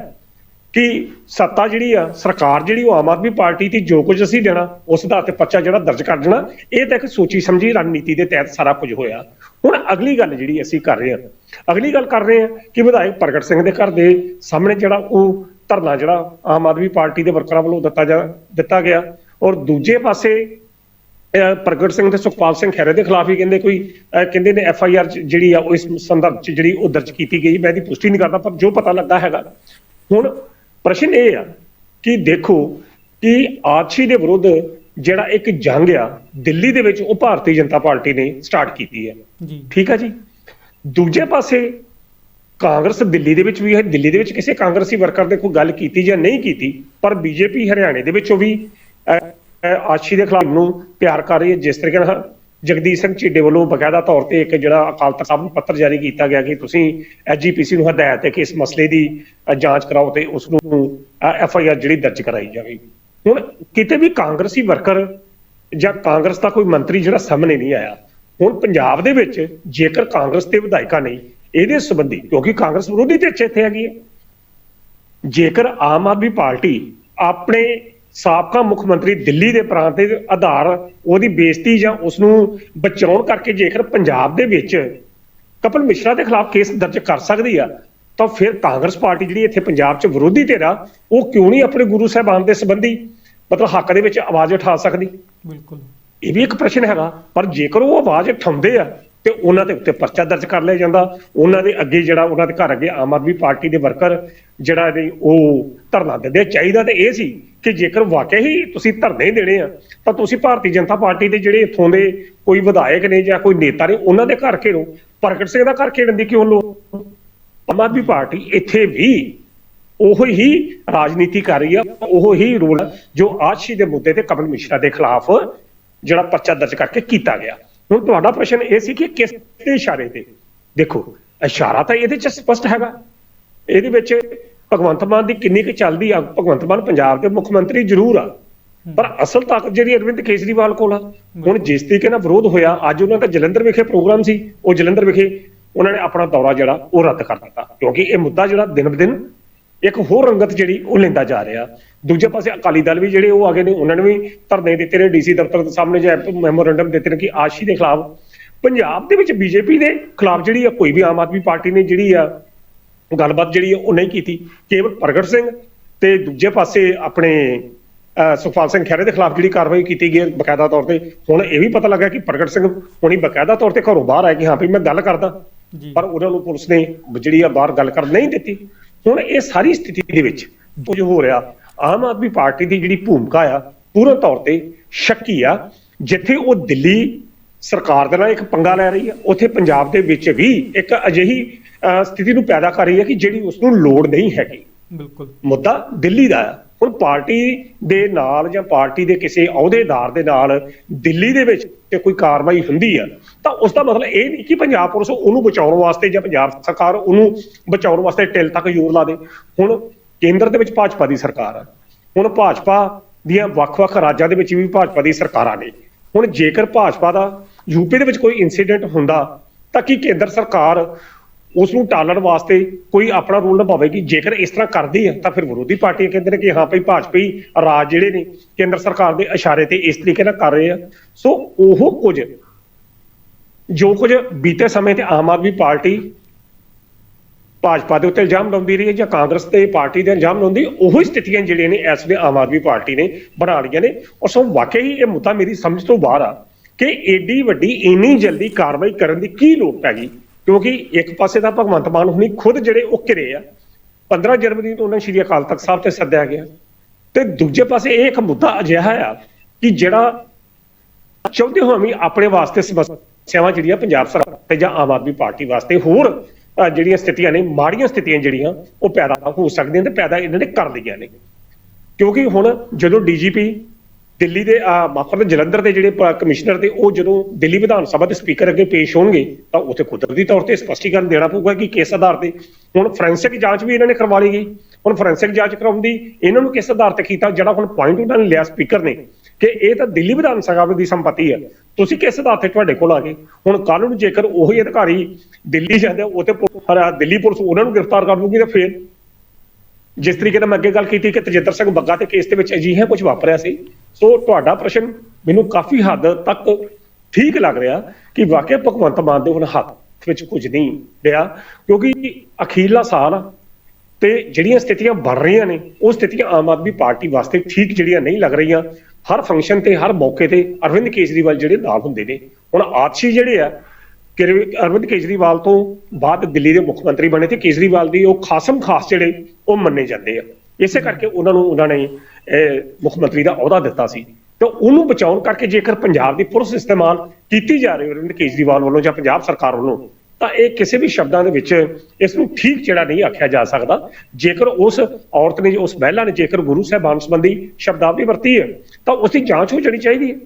ਕਿ ਸੱਤਾ ਜਿਹੜੀ ਆ ਸਰਕਾਰ ਜਿਹੜੀ ਉਹ ਆਮ ਆਦਮੀ ਪਾਰਟੀ ਦੀ ਜੋ ਕੁਝ ਅਸੀਂ ਦੇਣਾ ਉਸ ਦਾ ਤੇ ਪਰਚਾ ਜਿਹੜਾ ਦਰਜ ਕਰ ਦੇਣਾ ਇਹ ਤਾਂ ਇੱਕ ਸੋਚੀ ਸਮਝੀ ਰਣਨੀਤੀ ਦੇ ਤਹਿਤ ਸਾਰਾ ਕੁਝ ਹੋਇਆ। ਹੁਣ ਅਗਲੀ ਗੱਲ ਜਿਹੜੀ ਅਸੀਂ ਕਰ ਰਹੇ ਹਾਂ ਅਗਲੀ ਗੱਲ ਕਰ ਰਹੇ ਹਾਂ ਕਿ ਵਿਧਾਇਕ ਪ੍ਰਗਟ ਸਿੰਘ ਦੇ ਘਰ ਦੇ ਸਾਹਮਣੇ ਜਿਹੜਾ ਉਹ ਧਰਨਾ ਜਿਹੜਾ ਆਮ ਆਦਮੀ ਪਾਰਟੀ ਦੇ ਵਰਕਰਾਂ ਵੱਲੋਂ ਦਿੱਤਾ ਜਾ ਦਿੱਤਾ ਗਿਆ। ਔਰ ਦੂਜੇ ਪਾਸੇ ਪ੍ਰਗਟ ਸਿੰਘ ਤੇ ਸੁਖਪਾਲ ਸਿੰਘ ਖਹਿਰੇ ਦੇ ਖਿਲਾਫ ਹੀ ਕਹਿੰਦੇ ਕੋਈ ਕਹਿੰਦੇ ਨੇ ਐਫ ਆਈ ਆਰ ਜਿਹੜੀ ਆ ਉਹ ਇਸ ਸੰਦਰਭ ਚ ਜਿਹੜੀ ਉਹ ਦਰਜ ਕੀਤੀ ਗਈ। ਮੈਂ ਇਹਦੀ ਪੁਸ਼ਟੀ ਨਹੀਂ ਕਰਦਾ ਪਰ ਜੋ ਪਤਾ ਲੱਗਾ ਹੈਗਾ। ਹੁਣ ਪ੍ਰਸ਼ਨ ਇਹ ਆ ਕਿ ਦੇਖੋ ਕਿ ਆਰਛੀ ਦੇ ਵਿਰੁੱਧ ਜਿਹੜਾ ਇੱਕ ਜੰਗ ਆ ਦਿੱਲੀ ਦੇ ਵਿੱਚ ਉਹ ਭਾਰਤੀ ਜਨਤਾ ਪਾਰਟੀ ਨੇ ਸਟਾਰਟ ਕੀਤੀ ਹੈ। ਜੀ। ਠੀਕ ਆ ਜੀ? ਦੂਜੇ ਪਾਸੇ ਕਾਂਗਰਸ ਦਿੱਲੀ ਦੇ ਵਿੱਚ ਵੀ ਹੈ ਦਿੱਲੀ ਦੇ ਵਿੱਚ ਕਿਸੇ ਕਾਂਗਰਸੀ ਵਰਕਰ ਨੇ ਕੋਈ ਗੱਲ ਕੀਤੀ ਜਾਂ ਨਹੀਂ ਕੀਤੀ ਪਰ ਬੀਜੇਪੀ ਹਰਿਆਣੇ ਦੇ ਵਿੱਚੋਂ ਵੀ ਅਹ, ਆਸ਼ੀ ਦੇ ਖਿਲਾਫ ਨੂੰ ਪਿਆਰ ਕਰ ਰਹੀ ਹੈ ਜਿਸ ਤਰੀਕੇ ਨਾਲ ਜਗਦੀਸ਼ ਸਿੰਘ ਝੀਡੇ ਵੱਲੋਂ ਬਕਾਇਦਾ ਤੌਰ ਤੇ ਇੱਕ ਜਿਹੜਾ ਅਕਾਲ ਤਖਤ ਨੂੰ ਪੱਤਰ ਜਾਰੀ ਕੀਤਾ ਗਿਆ ਕਿ ਤੁਸੀਂ ਐਜੀਪੀਸੀ ਨੂੰ ਹਦਾਇਤ ਹੈ ਕਿ ਇਸ ਮਸਲੇ ਦੀ ਜਾਂਚ ਕਰਾਓ ਤੇ ਉਸ ਨੂੰ ਐਫ ਆਈ ਆਰ ਜਿਹੜੀ ਦਰਜ ਕਰਾਈ ਜਾਵੇ ਹੁਣ ਕਿਤੇ ਵੀ ਕਾਂਗਰਸੀ ਵਰਕਰ ਜਾਂ ਕਾਂਗਰਸ ਦਾ ਕੋਈ ਮੰਤਰੀ ਜਿਹੜਾ ਸਾਹਮਣੇ ਨਹੀਂ ਆਇਆ ਹੁਣ ਪੰਜਾਬ ਦੇ ਵਿੱਚ ਜੇਕਰ ਕਾਂਗਰਸ ਦੇ ਵਿਧਾਇਕਾਂ ਨੇ ਇਹਦੇ ਸੰਬੰਧੀ, ਕਿਉਂਕਿ ਕਾਂਗਰਸ ਵਿਰੋਧੀ ਤੇ ਇੱਥੇ ਹੈਗੀ ਹੈ, ਜੇਕਰ ਆਮ ਆਦਮੀ ਪਾਰਟੀ ਆਪਣੇ ਸਾਬਕਾ ਮੁੱਖ ਮੰਤਰੀ ਦਿੱਲੀ ਦੇ ਪ੍ਰਾਂਤ ਦੇ ਆਧਾਰ ਉਹਦੀ ਬੇਇੱਜ਼ਤੀ ਜਾਂ ਉਸ ਨੂੰ ਬਚਾਉਣ ਕਰਕੇ ਜੇਕਰ ਪੰਜਾਬ ਦੇ ਵਿੱਚ ਕਪਲ ਮਿਸ਼ਰਾ ਦੇ ਖਿਲਾਫ ਕੇਸ ਦਰਜ ਕਰ ਸਕਦੀ ਆ, ਤਾਂ ਫਿਰ ਕਾਂਗਰਸ ਪਾਰਟੀ ਜਿਹੜੀ ਇੱਥੇ ਪੰਜਾਬ 'ਚ ਵਿਰੋਧੀ ਧਿਰ ਆ, ਉਹ ਕਿਉਂ ਨਹੀਂ ਆਪਣੇ ਗੁਰੂ ਸਾਹਿਬਾਨ ਦੇ ਸੰਬੰਧੀ ਮਤਲਬ ਹੱਕ ਦੇ ਵਿੱਚ ਆਵਾਜ਼ ਉਠਾ ਸਕਦੀ? ਬਿਲਕੁਲ। ਇਹ ਵੀ ਇੱਕ ਪ੍ਰਸ਼ਨ ਹੈਗਾ, ਪਰ ਜੇਕਰ ਉਹ ਆਵਾਜ਼ ਉਠਾਉਂਦੇ ਆ ਤੇ ਉਹਨਾਂ ਦੇ ਉੱਤੇ ਪਰਚਾ ਦਰਜ ਕਰ ਲਿਆ ਜਾਂਦਾ, ਉਹਨਾਂ ਦੇ ਅੱਗੇ ਜਿਹੜਾ ਉਹਨਾਂ ਦੇ ਘਰ ਅੱਗੇ ਆਮ ਆਦਮੀ ਪਾਰਟੀ ਦੇ ਵਰਕਰ ਜਿਹੜਾ ਨੇ ਉਹ ਧਰਨਾ ਦਿੰਦੇ ਚਾਹੀਦਾ ਤੇ ਇਹ ਸੀ ਕਿ ਜੇਕਰ ਵਾਕਿਆ ਹੀ ਤੁਸੀਂ ਧਰਨੇ ਦੇਣੇ ਆ, ਤਾਂ ਤੁਸੀਂ ਭਾਰਤੀ ਜਨਤਾ ਪਾਰਟੀ ਦੇ ਜਿਹੜੇ ਇੱਥੋਂ ਦੇ ਕੋਈ ਵਿਧਾਇਕ ਨੇ ਜਾਂ ਕੋਈ ਨੇਤਾ ਨੇ, ਉਹਨਾਂ ਦੇ ਘਰ ਘੇਰੋ ਪ੍ਰਗਟ ਸਿੰਘ ਦਾ ਘਰ ਘੇਰਨ ਦੀ ਕਿਉਂ ਲੋੜ? ਆਮ ਆਦਮੀ ਪਾਰਟੀ ਇੱਥੇ ਵੀ ਉਹੋ ਹੀ ਰਾਜਨੀਤੀ ਕਰ ਰਹੀ ਆ, ਉਹ ਹੀ ਰੋਲ ਜੋ ਆਸ਼ੀ ਦੇ ਮੁੱਦੇ ਤੇ ਕਮਲ ਮਿਸ਼ਰਾ ਦੇ ਖਿਲਾਫ ਜਿਹੜਾ ਪਰਚਾ ਦਰਜ ਕਰਕੇ ਕੀਤਾ ਗਿਆ। ਹੁਣ ਤੁਹਾਡਾ ਪ੍ਰਸ਼ਨ ਇਹ ਸੀ ਕਿ ਕਿਸ ਦੇ ਇਸ਼ਾਰੇ ਤੇ? ਦੇਖੋ ਇਸ਼ਾਰਾ ਤਾਂ ਇਹਦੇ ਚ ਸਪਸ਼ਟ ਹੈਗਾ। ਇਹਦੇ ਵਿੱਚ ਭਗਵੰਤ ਮਾਨ ਦੀ ਕਿੰਨੀ ਕੁ ਚੱਲਦੀ ਆ। ਭਗਵੰਤ ਮਾਨ ਪੰਜਾਬ ਦੇ ਮੁੱਖ ਮੰਤਰੀ ਜ਼ਰੂਰ ਆ। ਪਰ ਅਸਲ ਤਾਕਤ ਜਿਹੜੀ ਅਰਵਿੰਦ ਕੇਜਰੀਵਾਲ ਕੋਲ ਆ। ਹੁਣ ਜਿਸ ਤਰੀਕੇ ਨਾਲ ਵਿਰੋਧ ਹੋਇਆ ਅੱਜ ਉਹਨਾਂ ਦਾ ਜਲੰਧਰ ਵਿਖੇ ਪ੍ਰੋਗਰਾਮ ਸੀ। ਉਹ ਜਲੰਧਰ ਵਿਖੇ ਉਹਨਾਂ ਨੇ ਆਪਣਾ ਦੌਰਾ ਜਿਹੜਾ ਉਹ ਰੱਦ ਕਰ ਦਿੱਤਾ। ਕਿਉਂਕਿ ਇਹ ਮੁੱਦਾ ਜਿਹੜਾ ਦਿਨ ਬ ਦਿਨ ਇੱਕ ਹੋਰ ਰੰਗਤ ਜਿਹੜੀ ਉਹ ਲੈਂਦਾ ਜਾ ਰਿਹਾ। ਦੂਜੇ ਪਾਸੇ ਅਕਾਲੀ ਦਲ ਵੀ ਜਿਹੜੇ ਉਹ ਆਗੇ ਨੇ ਉਹਨਾਂ ਨੇ ਵੀ ਧਰਨੇ ਦਿੱਤੇ ਨੇ ਡੀਸੀ ਦਫ਼ਤਰ ਦੇ ਸਾਹਮਣੇ ਜਾਂ ਮੈਮੋਰੈਂਡਮ ਦਿੱਤੇ ਨੇ ਕਿ ਆਸ਼ੀ ਦੇ ਖਿਲਾਫ। ਪੰਜਾਬ ਦੇ ਵਿੱਚ ਬੀਜੇਪੀ ਦੇ ਖਿਲਾਫ ਜਿਹੜੀ ਆ ਕੋਈ ਵੀ ਆਮ ਆਦਮੀ ਪਾਰਟੀ ਨੇ ਜਿਹੜੀ ਆ ਗੱਲਬਾਤ ਜਿਹੜੀ ਆ ਉਹ ਨਹੀਂ ਕੀਤੀ। ਕੇਵਲ ਪ੍ਰਗਟ ਸਿੰਘ ਤੇ ਦੂਜੇ ਪਾਸੇ ਆਪਣੇ ਸੁਖਪਾਲ ਸਿੰਘ ਖਹਿਰੇ ਦੇ ਖਿਲਾਫ ਜਿਹੜੀ ਕਾਰਵਾਈ ਕੀਤੀ ਗਈ ਹੈ ਬਕਾਇਦਾ ਤੌਰ ਤੇ। ਹੁਣ ਇਹ ਵੀ ਪਤਾ ਲੱਗਾ ਕਿ ਪ੍ਰਗਟ ਸਿੰਘ ਹੁਣੀ ਬਕਾਇਦਾ ਤੌਰ ਤੇ ਘਰੋਂ ਬਾਹਰ ਆਏ ਕਿ ਹਾਂ ਵੀ ਮੈਂ ਗੱਲ ਕਰਦਾ। ਪਰ ਉਹਨਾਂ ਨੂੰ ਪੁਲਿਸ ਨੇ ਜਿਹੜੀ ਆ ਬਾਹਰ ਗੱਲ ਕਰਨ ਨਹੀਂ ਦਿੱਤੀ। ਹੁਣ ਇਹ ਸਾਰੀ ਸਥਿਤੀ ਦੇ ਵਿੱਚ ਕੁਝ ਹੋ ਰਿਹਾ। ਆਮ ਆਦਮੀ ਪਾਰਟੀ ਦੀ ਜਿਹੜੀ ਭੂਮਿਕਾ ਆ ਪੂਰਨ ਤੌਰ ਤੇ ਸ਼ੱਕੀ ਆ। ਜਿੱਥੇ ਉਹ ਦਿੱਲੀ ਸਰਕਾਰ ਦੇ ਨਾਲ ਇੱਕ ਪੰਗਾ ਲੈ ਰਹੀ ਆ ਉੱਥੇ ਪੰਜਾਬ ਦੇ ਵਿੱਚ ਵੀ ਇੱਕ ਅਜਿਹੀ ਸਥਿਤੀ ਨੂੰ ਪੈਦਾ ਕਰ ਰਹੀ ਹੈ ਕਿ ਜਿਹੜੀ ਉਸ ਨੂੰ ਲੋੜ ਨਹੀਂ ਹੈਗੀ। ਬਿਲਕੁਲ। ਮੁੱਦਾ ਦਿੱਲੀ ਦਾ ਹੈ ਹੁਣ ਪਾਰਟੀ ਦੇ ਨਾਲ ਜਾਂ ਪਾਰਟੀ ਦੇ ਕਿਸੇ ਅਹੁਦੇਦਾਰ ਦੇ ਨਾਲ ਦਿੱਲੀ ਦੇ ਵਿੱਚ ਜੇ ਕੋਈ ਕਾਰਵਾਈ ਹੁੰਦੀ ਆ, ਤਾਂ ਉਸ ਦਾ ਮਤਲਬ ਇਹ ਨਹੀਂ ਕਿ ਪੰਜਾਬ ਪੁਲਿਸ ਉਹਨੂੰ ਬਚਾਉਣ ਵਾਸਤੇ ਜਾਂ ਪੰਜਾਬ ਸਰਕਾਰ ਉਹਨੂੰ ਬਚਾਉਣ ਵਾਸਤੇ ਟਿਲ ਤੱਕ ਜ਼ੋਰ ਲਾ ਦੇ। ਹੁਣ ਕੇਂਦਰ ਦੇ ਵਿੱਚ ਭਾਜਪਾ ਦੀ ਸਰਕਾਰ ਆ। ਹੁਣ ਭਾਜਪਾ ਦੀਆਂ ਵੱਖ-ਵੱਖ ਰਾਜਾਂ ਦੇ ਵਿੱਚ ਵੀ ਭਾਜਪਾ ਦੀ ਸਰਕਾਰਾਂ ਨੇ। ਹੁਣ ਜੇਕਰ ਭਾਜਪਾ ਦਾ ਯੂਪੀ ਦੇ ਵਿੱਚ ਕੋਈ ਇਨਸੀਡੈਂਟ ਹੁੰਦਾ, ਤਾਂ ਕੀ ਕੇਂਦਰ ਸਰਕਾਰ ਉਸ ਨੂੰ ਟਾਲਣ ਵਾਸਤੇ ਕੋਈ ਆਪਣਾ ਰੋਲ ਨਿਭਾਵੇਗੀ ਜੇਕਰ ਇਸ ਤਰ੍ਹਾਂ ਕਰਦੀ ਹੈ ਤਾਂ ਫਿਰ ਵਿਰੋਧੀ ਪਾਰਟੀਆਂ ਕਹਿੰਦੇ ਨੇ ਕਿ ਹਾਂ ਭਈ ਭਾਜਪਾਈ ਰਾਜ ਜਿਹੜੇ ਨੇ ਕੇਂਦਰ ਸਰਕਾਰ ਦੇ ਇਸ਼ਾਰੇ ਤੇ ਇਸ ਤਰੀਕੇ ਨਾਲ ਕਰ ਰਹੇ ਆ। ਸੋ ਉਹ ਕੁਝ, ਜੋ ਕੁਝ ਬੀਤੇ ਸਮੇਂ ਤੇ ਆਮ ਆਦਮੀ ਪਾਰਟੀ ਭਾਜਪਾ ਦੇ ਉੱਤੇ ਇਲਜ਼ਾਮ ਲਾਉਂਦੀ ਰਹੀ ਹੈ ਜਾਂ ਕਾਂਗਰਸ ਤੇ ਪਾਰਟੀ ਦੇ ਇਲਜ਼ਾਮ ਲਾਉਂਦੀ, ਉਹੀ ਸਥਿਤੀਆਂ ਜਿਹੜੀਆਂ ਨੇ ਇਸ ਵੇਲੇ ਆਮ ਆਦਮੀ ਪਾਰਟੀ ਨੇ ਬਣਾ ਲਈਆਂ ਨੇ। ਔਰ ਸੋ ਵਾਕਈ ਇਹ ਮੁੱਦਾ ਮੇਰੀ ਸਮਝ ਤੋਂ ਬਾਹਰ ਆ ਕਿ ਏਡੀ ਵੱਡੀ, ਇੰਨੀ ਜਲਦੀ ਕਾਰਵਾਈ ਕਰਨ ਦੀ ਕੀ ਲੋੜ ਪੈ ਗਈ? ਕਿਉਂਕਿ ਇੱਕ ਪਾਸੇ ਤਾਂ ਭਗਵੰਤ ਮਾਨ ਹੁਣੀ ਖੁਦ ਜਿਹੜੇ ਉਹ ਘਿਰੇ ਆ। 15 ਜਨਵਰੀ ਨੂੰ ਉਹਨਾਂ ਸ਼੍ਰੀ ਅਕਾਲ ਤਖਤ ਸਾਹਿਬ ਤੇ ਸੱਦਿਆ ਗਿਆ। ਤੇ ਦੂਜੇ ਪਾਸੇ ਇਹ ਇੱਕ ਮੁੱਦਾ ਅਜਿਹਾ ਆ ਕਿ ਜਿਹੜਾ ਚਾਹੁੰਦੇ ਹੋ ਵੀ ਆਪਣੇ ਵਾਸਤੇ ਸਮੱਸਿਆਵਾਂ ਜਿਹੜੀਆਂ ਪੰਜਾਬ ਸਰਕਾਰ ਤੇ ਜਾਂ ਆਮ ਆਦਮੀ ਪਾਰਟੀ ਵਾਸਤੇ ਹੋਰ ਜਿਹੜੀਆਂ ਸਥਿਤੀਆਂ ਨੇ, ਮਾੜੀਆਂ ਸਥਿਤੀਆਂ ਜਿਹੜੀਆਂ, ਉਹ ਪੈਦਾ ਹੋ ਸਕਦੀਆਂ ਤੇ ਪੈਦਾ ਇਹਨਾਂ ਨੇ ਕਰ ਲਈਆਂ ਨੇ। ਕਿਉਂਕਿ ਹੁਣ ਜਦੋਂ ਡੀਜੀਪੀ ਦਿੱਲੀ ਦੇ ਮਾਫਰ ਜਲੰਧਰ ਦੇ ਜਿਹੜੇ ਕਮਿਸ਼ਨਰ ਤੇ ਉਹ ਜਦੋਂ ਦਿੱਲੀ ਵਿਧਾਨ ਸਭਾ ਦੇ ਸਪੀਕਰ ਅੱਗੇ ਪੇਸ਼ ਹੋਣਗੇ, ਤਾਂ ਉੱਥੇ ਕੁਦਰਤੀ ਤੌਰ ਤੇ ਸਪਸ਼ਟੀਕਰਨ ਦੇਣਾ ਪਊਗਾ ਕਿ ਕਿਸ ਆਧਾਰ ਤੇ। ਹੁਣ ਫੋਰੈਂਸਿਕ ਜਾਂਚ ਵੀ ਇਹਨਾਂ ਨੇ ਕਰਵਾ ਲਈ ਗਈ। ਹੁਣ ਫੋਰੈਂਸਿਕ ਜਾਂਚ ਕਰਾਉਣ ਦੀ ਇਹਨਾਂ ਨੂੰ ਕਿਸ ਆਧਾਰ ਤੇ ਕੀਤਾ, ਜਿਹੜਾ ਹੁਣ ਪੁਆਇੰਟ ਉਹਨਾਂ ਨੇ ਲਿਆ ਸਪੀਕਰ ਨੇ, ਕਿ ਇਹ ਤਾਂ ਦਿੱਲੀ ਵਿਧਾਨ ਸਭਾ ਦੀ ਸੰਪਤੀ ਹੈ। ਤੁਸੀਂ ਕਿਸ ਆਧਾਰ ਤੇ ਤੁਹਾਡੇ ਕੋਲ ਆ ਗਏ? ਹੁਣ ਕੱਲ ਨੂੰ ਜੇਕਰ ਉਹੀ ਅਧਿਕਾਰੀ ਦਿੱਲੀ ਜਾਂਦੇ ਉਹ ਤੇ ਦਿੱਲੀ ਪੁਲਿਸ ਉਹਨਾਂ ਨੂੰ ਗ੍ਰਿਫਤਾਰ ਕਰ ਲੂਗੀ ਤਾਂ ਫੇਰ ਜਿਸ ਤਰੀਕੇ ਨਾਲ ਮੈਂ ਅੱਗੇ ਗੱਲ ਕੀਤੀ ਕਿ ਤਜਿੰਦਰ ਸਿੰਘ ਬੱਗਾ ਦੇ ਕੇਸ ਦੇ ਵਿੱਚ ਅਜਿਹਾ ਕੁਝ ਵਾਪਰਿਆ ਸੀ। ਸੋ ਤੁਹਾਡਾ ਪ੍ਰਸ਼ਨ ਮੈਨੂੰ ਕਾਫੀ ਹੱਦ ਤੱਕ ਠੀਕ ਲੱਗ ਰਿਹਾ ਕਿ ਵਾਕਿਆ ਭਗਵੰਤ ਮਾਨ ਦੇ ਹੁਣ ਹੱਥ ਵਿੱਚ ਕੁਝ ਨਹੀਂ ਰਿਹਾ, ਕਿਉਂਕਿ ਅਖੀਰਲਾ ਸਾਲ ਤੇ ਜਿਹੜੀਆਂ ਸਥਿਤੀਆਂ ਬਣ ਰਹੀਆਂ ਨੇ, ਉਹ ਸਥਿਤੀਆਂ ਆਮ ਆਦਮੀ ਪਾਰਟੀ ਵਾਸਤੇ ਠੀਕ ਜਿਹੜੀਆਂ ਨਹੀਂ ਲੱਗ ਰਹੀਆਂ। ਹਰ ਫੰਕਸ਼ਨ ਤੇ, ਹਰ ਮੌਕੇ ਤੇ ਅਰਵਿੰਦ ਕੇਜਰੀਵਾਲ ਜਿਹੜੇ ਨਾਲ ਹੁੰਦੇ ਨੇ। ਹੁਣ ਆਦਸ਼ੀ ਜਿਹੜੇ ਆ ਕਿ ਅਰਵਿੰਦ ਕੇਜਰੀਵਾਲ ਤੋਂ ਬਾਅਦ ਦਿੱਲੀ ਦੇ ਮੁੱਖ ਮੰਤਰੀ ਬਣੇ ਤੇ ਕੇਜਰੀਵਾਲ ਦੀ ਉਹ ਖਾਸਮ ਖਾਸ ਜਿਹੜੇ, ਉਹ ਮੰਨੇ ਜਾਂਦੇ ਆ। ਇਸੇ ਕਰਕੇ ਉਹਨਾਂ ਨੂੰ, ਉਹਨਾਂ ਨੇ ਮੁੱਖ ਮੰਤਰੀ ਦਾ ਅਹੁਦਾ ਦਿੱਤਾ ਸੀ। ਤੇ ਉਹਨੂੰ ਬਚਾਉਣ ਕਰਕੇ ਜੇਕਰ ਪੰਜਾਬ ਦੀ ਪੁਲਿਸ ਇਸਤੇਮਾਲ ਕੀਤੀ ਜਾ ਰਹੀ ਹੈ ਅਰਵਿੰਦ ਕੇਜਰੀਵਾਲ ਵੱਲੋਂ ਜਾਂ ਪੰਜਾਬ ਸਰਕਾਰ ਵੱਲੋਂ, ਤਾਂ ਇਹ ਕਿਸੇ ਵੀ ਸ਼ਬਦਾਂ ਦੇ ਵਿੱਚ ਇਸ ਨੂੰ ਠੀਕ ਜਿਹੜਾ ਨਹੀਂ ਆਖਿਆ ਜਾ ਸਕਦਾ। ਜੇਕਰ ਉਸ ਔਰਤ ਨੇ, ਉਸ ਮਹਿਲਾ ਨੇ ਜੇਕਰ ਗੁਰੂ ਸਾਹਿਬਾਨ ਸੰਬੰਧੀ ਸ਼ਬਦਾਵਲੀ ਵਰਤੀ ਹੈ, ਤਾਂ ਉਸ ਦੀ ਜਾਂਚ ਹੋ ਜਾਣੀ ਚਾਹੀਦੀ ਹੈ।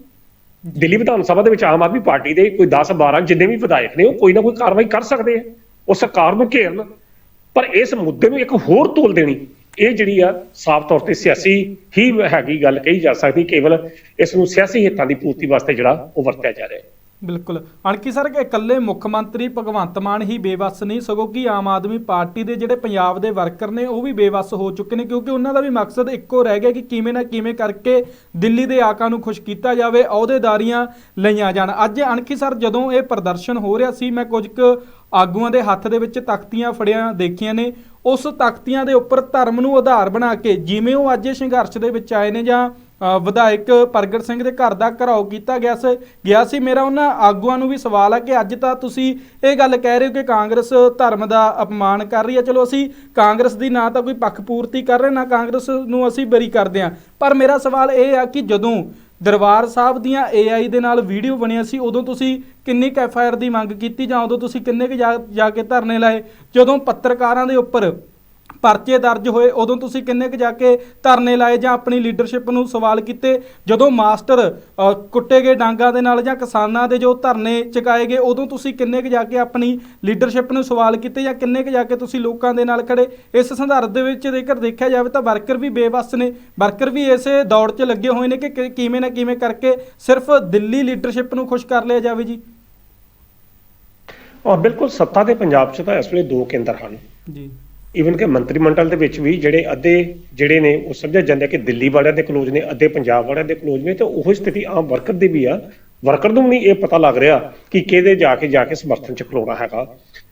ਦਿੱਲੀ ਵਿਧਾਨ ਸਭਾ ਦੇ ਵਿੱਚ ਆਮ ਆਦਮੀ ਪਾਰਟੀ ਦੇ ਕੋਈ 10 12 ਜਿੰਨੇ ਵੀ ਵਿਧਾਇਕ ਨੇ, ਉਹ ਕੋਈ ਨਾ ਕੋਈ ਕਾਰਵਾਈ ਕਰ ਸਕਦੇ ਆ ਉਹ ਸਰਕਾਰ ਨੂੰ ਘੇਰਨ, ਪਰ ਇਸ ਮੁੱਦੇ ਨੂੰ ਇੱਕ ਹੋਰ ਤੋਲ ਦੇਣੀ ਇਹ ਜਿਹੜੀ ਆ, ਸਾਫ਼ ਤੌਰ ਤੇ ਸਿਆਸੀ ਹੀ ਹੈਗੀ ਗੱਲ ਕਹੀ ਜਾ ਸਕਦੀ, ਕੇਵਲ ਇਸ ਨੂੰ ਸਿਆਸੀ ਹਿੱਤਾਂ ਦੀ ਪੂਰਤੀ ਵਾਸਤੇ ਜਿਹੜਾ ਉਹ ਵਰਤਿਆ ਜਾ ਰਿਹਾ ਹੈ। ਬਿਲਕੁਲ। ਅਣਕੀ ਸਰ, ਕਿ ਇਕੱਲੇ ਮੁੱਖ ਮੰਤਰੀ ਭਗਵੰਤ ਮਾਨ ਹੀ ਬੇਵੱਸ ਨਹੀਂ, ਸਗੋਂ ਕਿ ਆਮ ਆਦਮੀ ਪਾਰਟੀ ਦੇ ਜਿਹੜੇ ਪੰਜਾਬ ਦੇ ਵਰਕਰ ਨੇ, ਉਹ ਵੀ ਬੇਵੱਸ ਹੋ ਚੁੱਕੇ ਨੇ, ਕਿਉਂਕਿ ਉਹਨਾਂ ਦਾ ਵੀ ਮਕਸਦ ਇੱਕੋ ਰਹਿ ਗਿਆ ਕਿ ਕਿਵੇਂ ਨਾ ਕਿਵੇਂ ਕਰਕੇ ਦਿੱਲੀ ਦੇ ਆਕਾ ਨੂੰ ਖੁਸ਼ ਕੀਤਾ ਜਾਵੇ, ਅਹੁਦੇਦਾਰੀਆਂ ਲਈਆਂ ਜਾਣ। ਅੱਜ ਅਣਖੀ ਸਰ, ਜਦੋਂ ਇਹ ਪ੍ਰਦਰਸ਼ਨ ਹੋ ਰਿਹਾ ਸੀ, ਮੈਂ ਕੁਝ ਕੁ ਆਗੂਆਂ ਦੇ ਹੱਥ ਦੇ ਵਿੱਚ ਤਖਤੀਆਂ ਫੜਿਆ ਦੇਖੀਆਂ ਨੇ, ਉਸ ਤਖਤੀਆਂ ਦੇ ਉੱਪਰ ਧਰਮ ਨੂੰ ਆਧਾਰ ਬਣਾ ਕੇ ਜਿਵੇਂ ਉਹ ਅੱਜ ਸੰਘਰਸ਼ ਦੇ ਵਿੱਚ ਆਏ ਨੇ ਜਾਂ ਵਿਧਾਇਕ ਪ੍ਰਗਟ ਸਿੰਘ ਦੇ ਘਰ ਦਾ ਘਰਾਓ ਕੀਤਾ ਗਿਆ ਸੀ ਗਿਆ ਸੀ, ਮੇਰਾ ਉਹਨਾਂ ਆਗੂਆਂ ਨੂੰ ਵੀ ਸਵਾਲ ਹੈ ਕਿ ਅੱਜ ਤਾਂ ਤੁਸੀਂ ਇਹ ਗੱਲ ਕਹਿ ਰਹੇ ਹੋ ਕਿ ਕਾਂਗਰਸ ਧਰਮ ਦਾ ਅਪਮਾਨ ਕਰ ਰਹੀ ਹੈ। ਚਲੋ ਅਸੀਂ ਕਾਂਗਰਸ ਦੀ ਨਾ ਤਾਂ ਕੋਈ ਪੱਖ ਪੂਰਤੀ ਕਰ ਰਹੇ, ਨਾ ਕਾਂਗਰਸ ਨੂੰ ਅਸੀਂ ਬਰੀ ਕਰਦੇ ਹਾਂ। ਪਰ ਮੇਰਾ ਸਵਾਲ ਇਹ ਆ ਕਿ ਜਦੋਂ ਦਰਬਾਰ ਸਾਹਿਬ ਦੀਆਂ AI ਦੇ ਨਾਲ ਵੀਡੀਓ ਬਣਿਆ ਸੀ, ਉਦੋਂ ਤੁਸੀਂ ਕਿੰਨੀ ਕੁ ਐਫਆਈਆਰ ਦੀ ਮੰਗ ਕੀਤੀ ਜਾਂ ਉਦੋਂ ਤੁਸੀਂ ਕਿੰਨੇ ਕੁ ਜਾ ਜਾ ਕੇ ਧਰਨੇ ਲਾਏ? ਜਦੋਂ ਪੱਤਰਕਾਰਾਂ ਦੇ ਉੱਪਰ ਪਰਚੇ ਦਰਜ ਹੋਏ ਉਦੋਂ ਤੁਸੀਂ ਕਿੰਨੇ ਕੁ ਜਾ ਕੇ ਧਰਨੇ ਲਾਏ ਜਾਂ ਆਪਣੀ ਲੀਡਰਸ਼ਿਪ ਨੂੰ ਸਵਾਲ ਕੀਤੇ? ਜਦੋਂ ਮਾਸਟਰ ਕੁੱਟੇ ਗਏ ਡਾਂਗਾ ਦੇ ਨਾਲ ਜਾਂ ਕਿਸਾਨਾਂ ਦੇ ਜੋ ਧਰਨੇ ਚੁਕਾਏ ਗਏ ਉਦੋਂ ਤੁਸੀਂ ਕਿੰਨੇ ਕੁ ਜਾ ਕੇ ਆਪਣੀ ਲੀਡਰਸ਼ਿਪ ਨੂੰ ਸਵਾਲ ਕੀਤੇ ਜਾਂ ਕਿੰਨੇ ਕੁ ਜਾ ਕੇ ਤੁਸੀਂ ਲੋਕਾਂ ਦੇ ਨਾਲ ਖੜੇ? ਇਸ ਸੰਦਰਭ ਦੇ ਵਿੱਚ ਜੇਕਰ ਦੇਖਿਆ ਜਾਵੇ ਤਾਂ ਵਰਕਰ ਵੀ ਬੇਵੱਸ ਨੇ। ਵਰਕਰ ਵੀ ਇਸੇ ਦੌੜ 'ਚ ਲੱਗੇ ਹੋਏ ਨੇ ਕਿ- ਕਿਵੇਂ ਨਾ ਕਿਵੇਂ ਕਰਕੇ ਸਿਰਫ ਦਿੱਲੀ ਲੀਡਰਸ਼ਿਪ ਨੂੰ ਖੁਸ਼ ਕਰ ਲਿਆ ਜਾਵੇ ਜੀ। ਔਰ ਬਿਲਕੁਲ ਸੱਤਾ ਦੇ ਪੰਜਾਬ 'ਚ ਤਾਂ ਇਸ ਵੇਲੇ ਦੋ ਕੇਂਦਰ ਹਨ। ਜੀ। ਈਵਨ ਕਿ ਮੰਤਰੀ ਮੰਡਲ ਦੇ ਵਿੱਚ ਵੀ ਜਿਹੜੇ ਅੱਧੇ ਜਿਹੜੇ ਨੇ, ਉਹ ਸਮਝਿਆ ਜਾਂਦਾ ਕਿ ਦਿੱਲੀ ਵਾਲਿਆਂ ਦੇ ਕਲੋਜ਼ ਨੇ, ਅੱਧੇ ਪੰਜਾਬ ਵਾਲਿਆਂ ਦੇ ਕਲੋਜ਼ ਨੇ, ਤੇ ਉਹ ਸਥਿਤੀ ਆਮ ਵਰਕਰ ਦੀ ਵੀ ਆ। ਵਰਕਰ ਨੂੰ ਵੀ ਨਹੀਂ ਇਹ ਪਤਾ ਲੱਗ ਰਿਹਾ ਕਿ ਕਿਹਦੇ ਜਾ ਕੇ ਜਾ ਕੇ ਸਮਰਥਨ ਚ ਖਲੋਣਾ ਹੈਗਾ।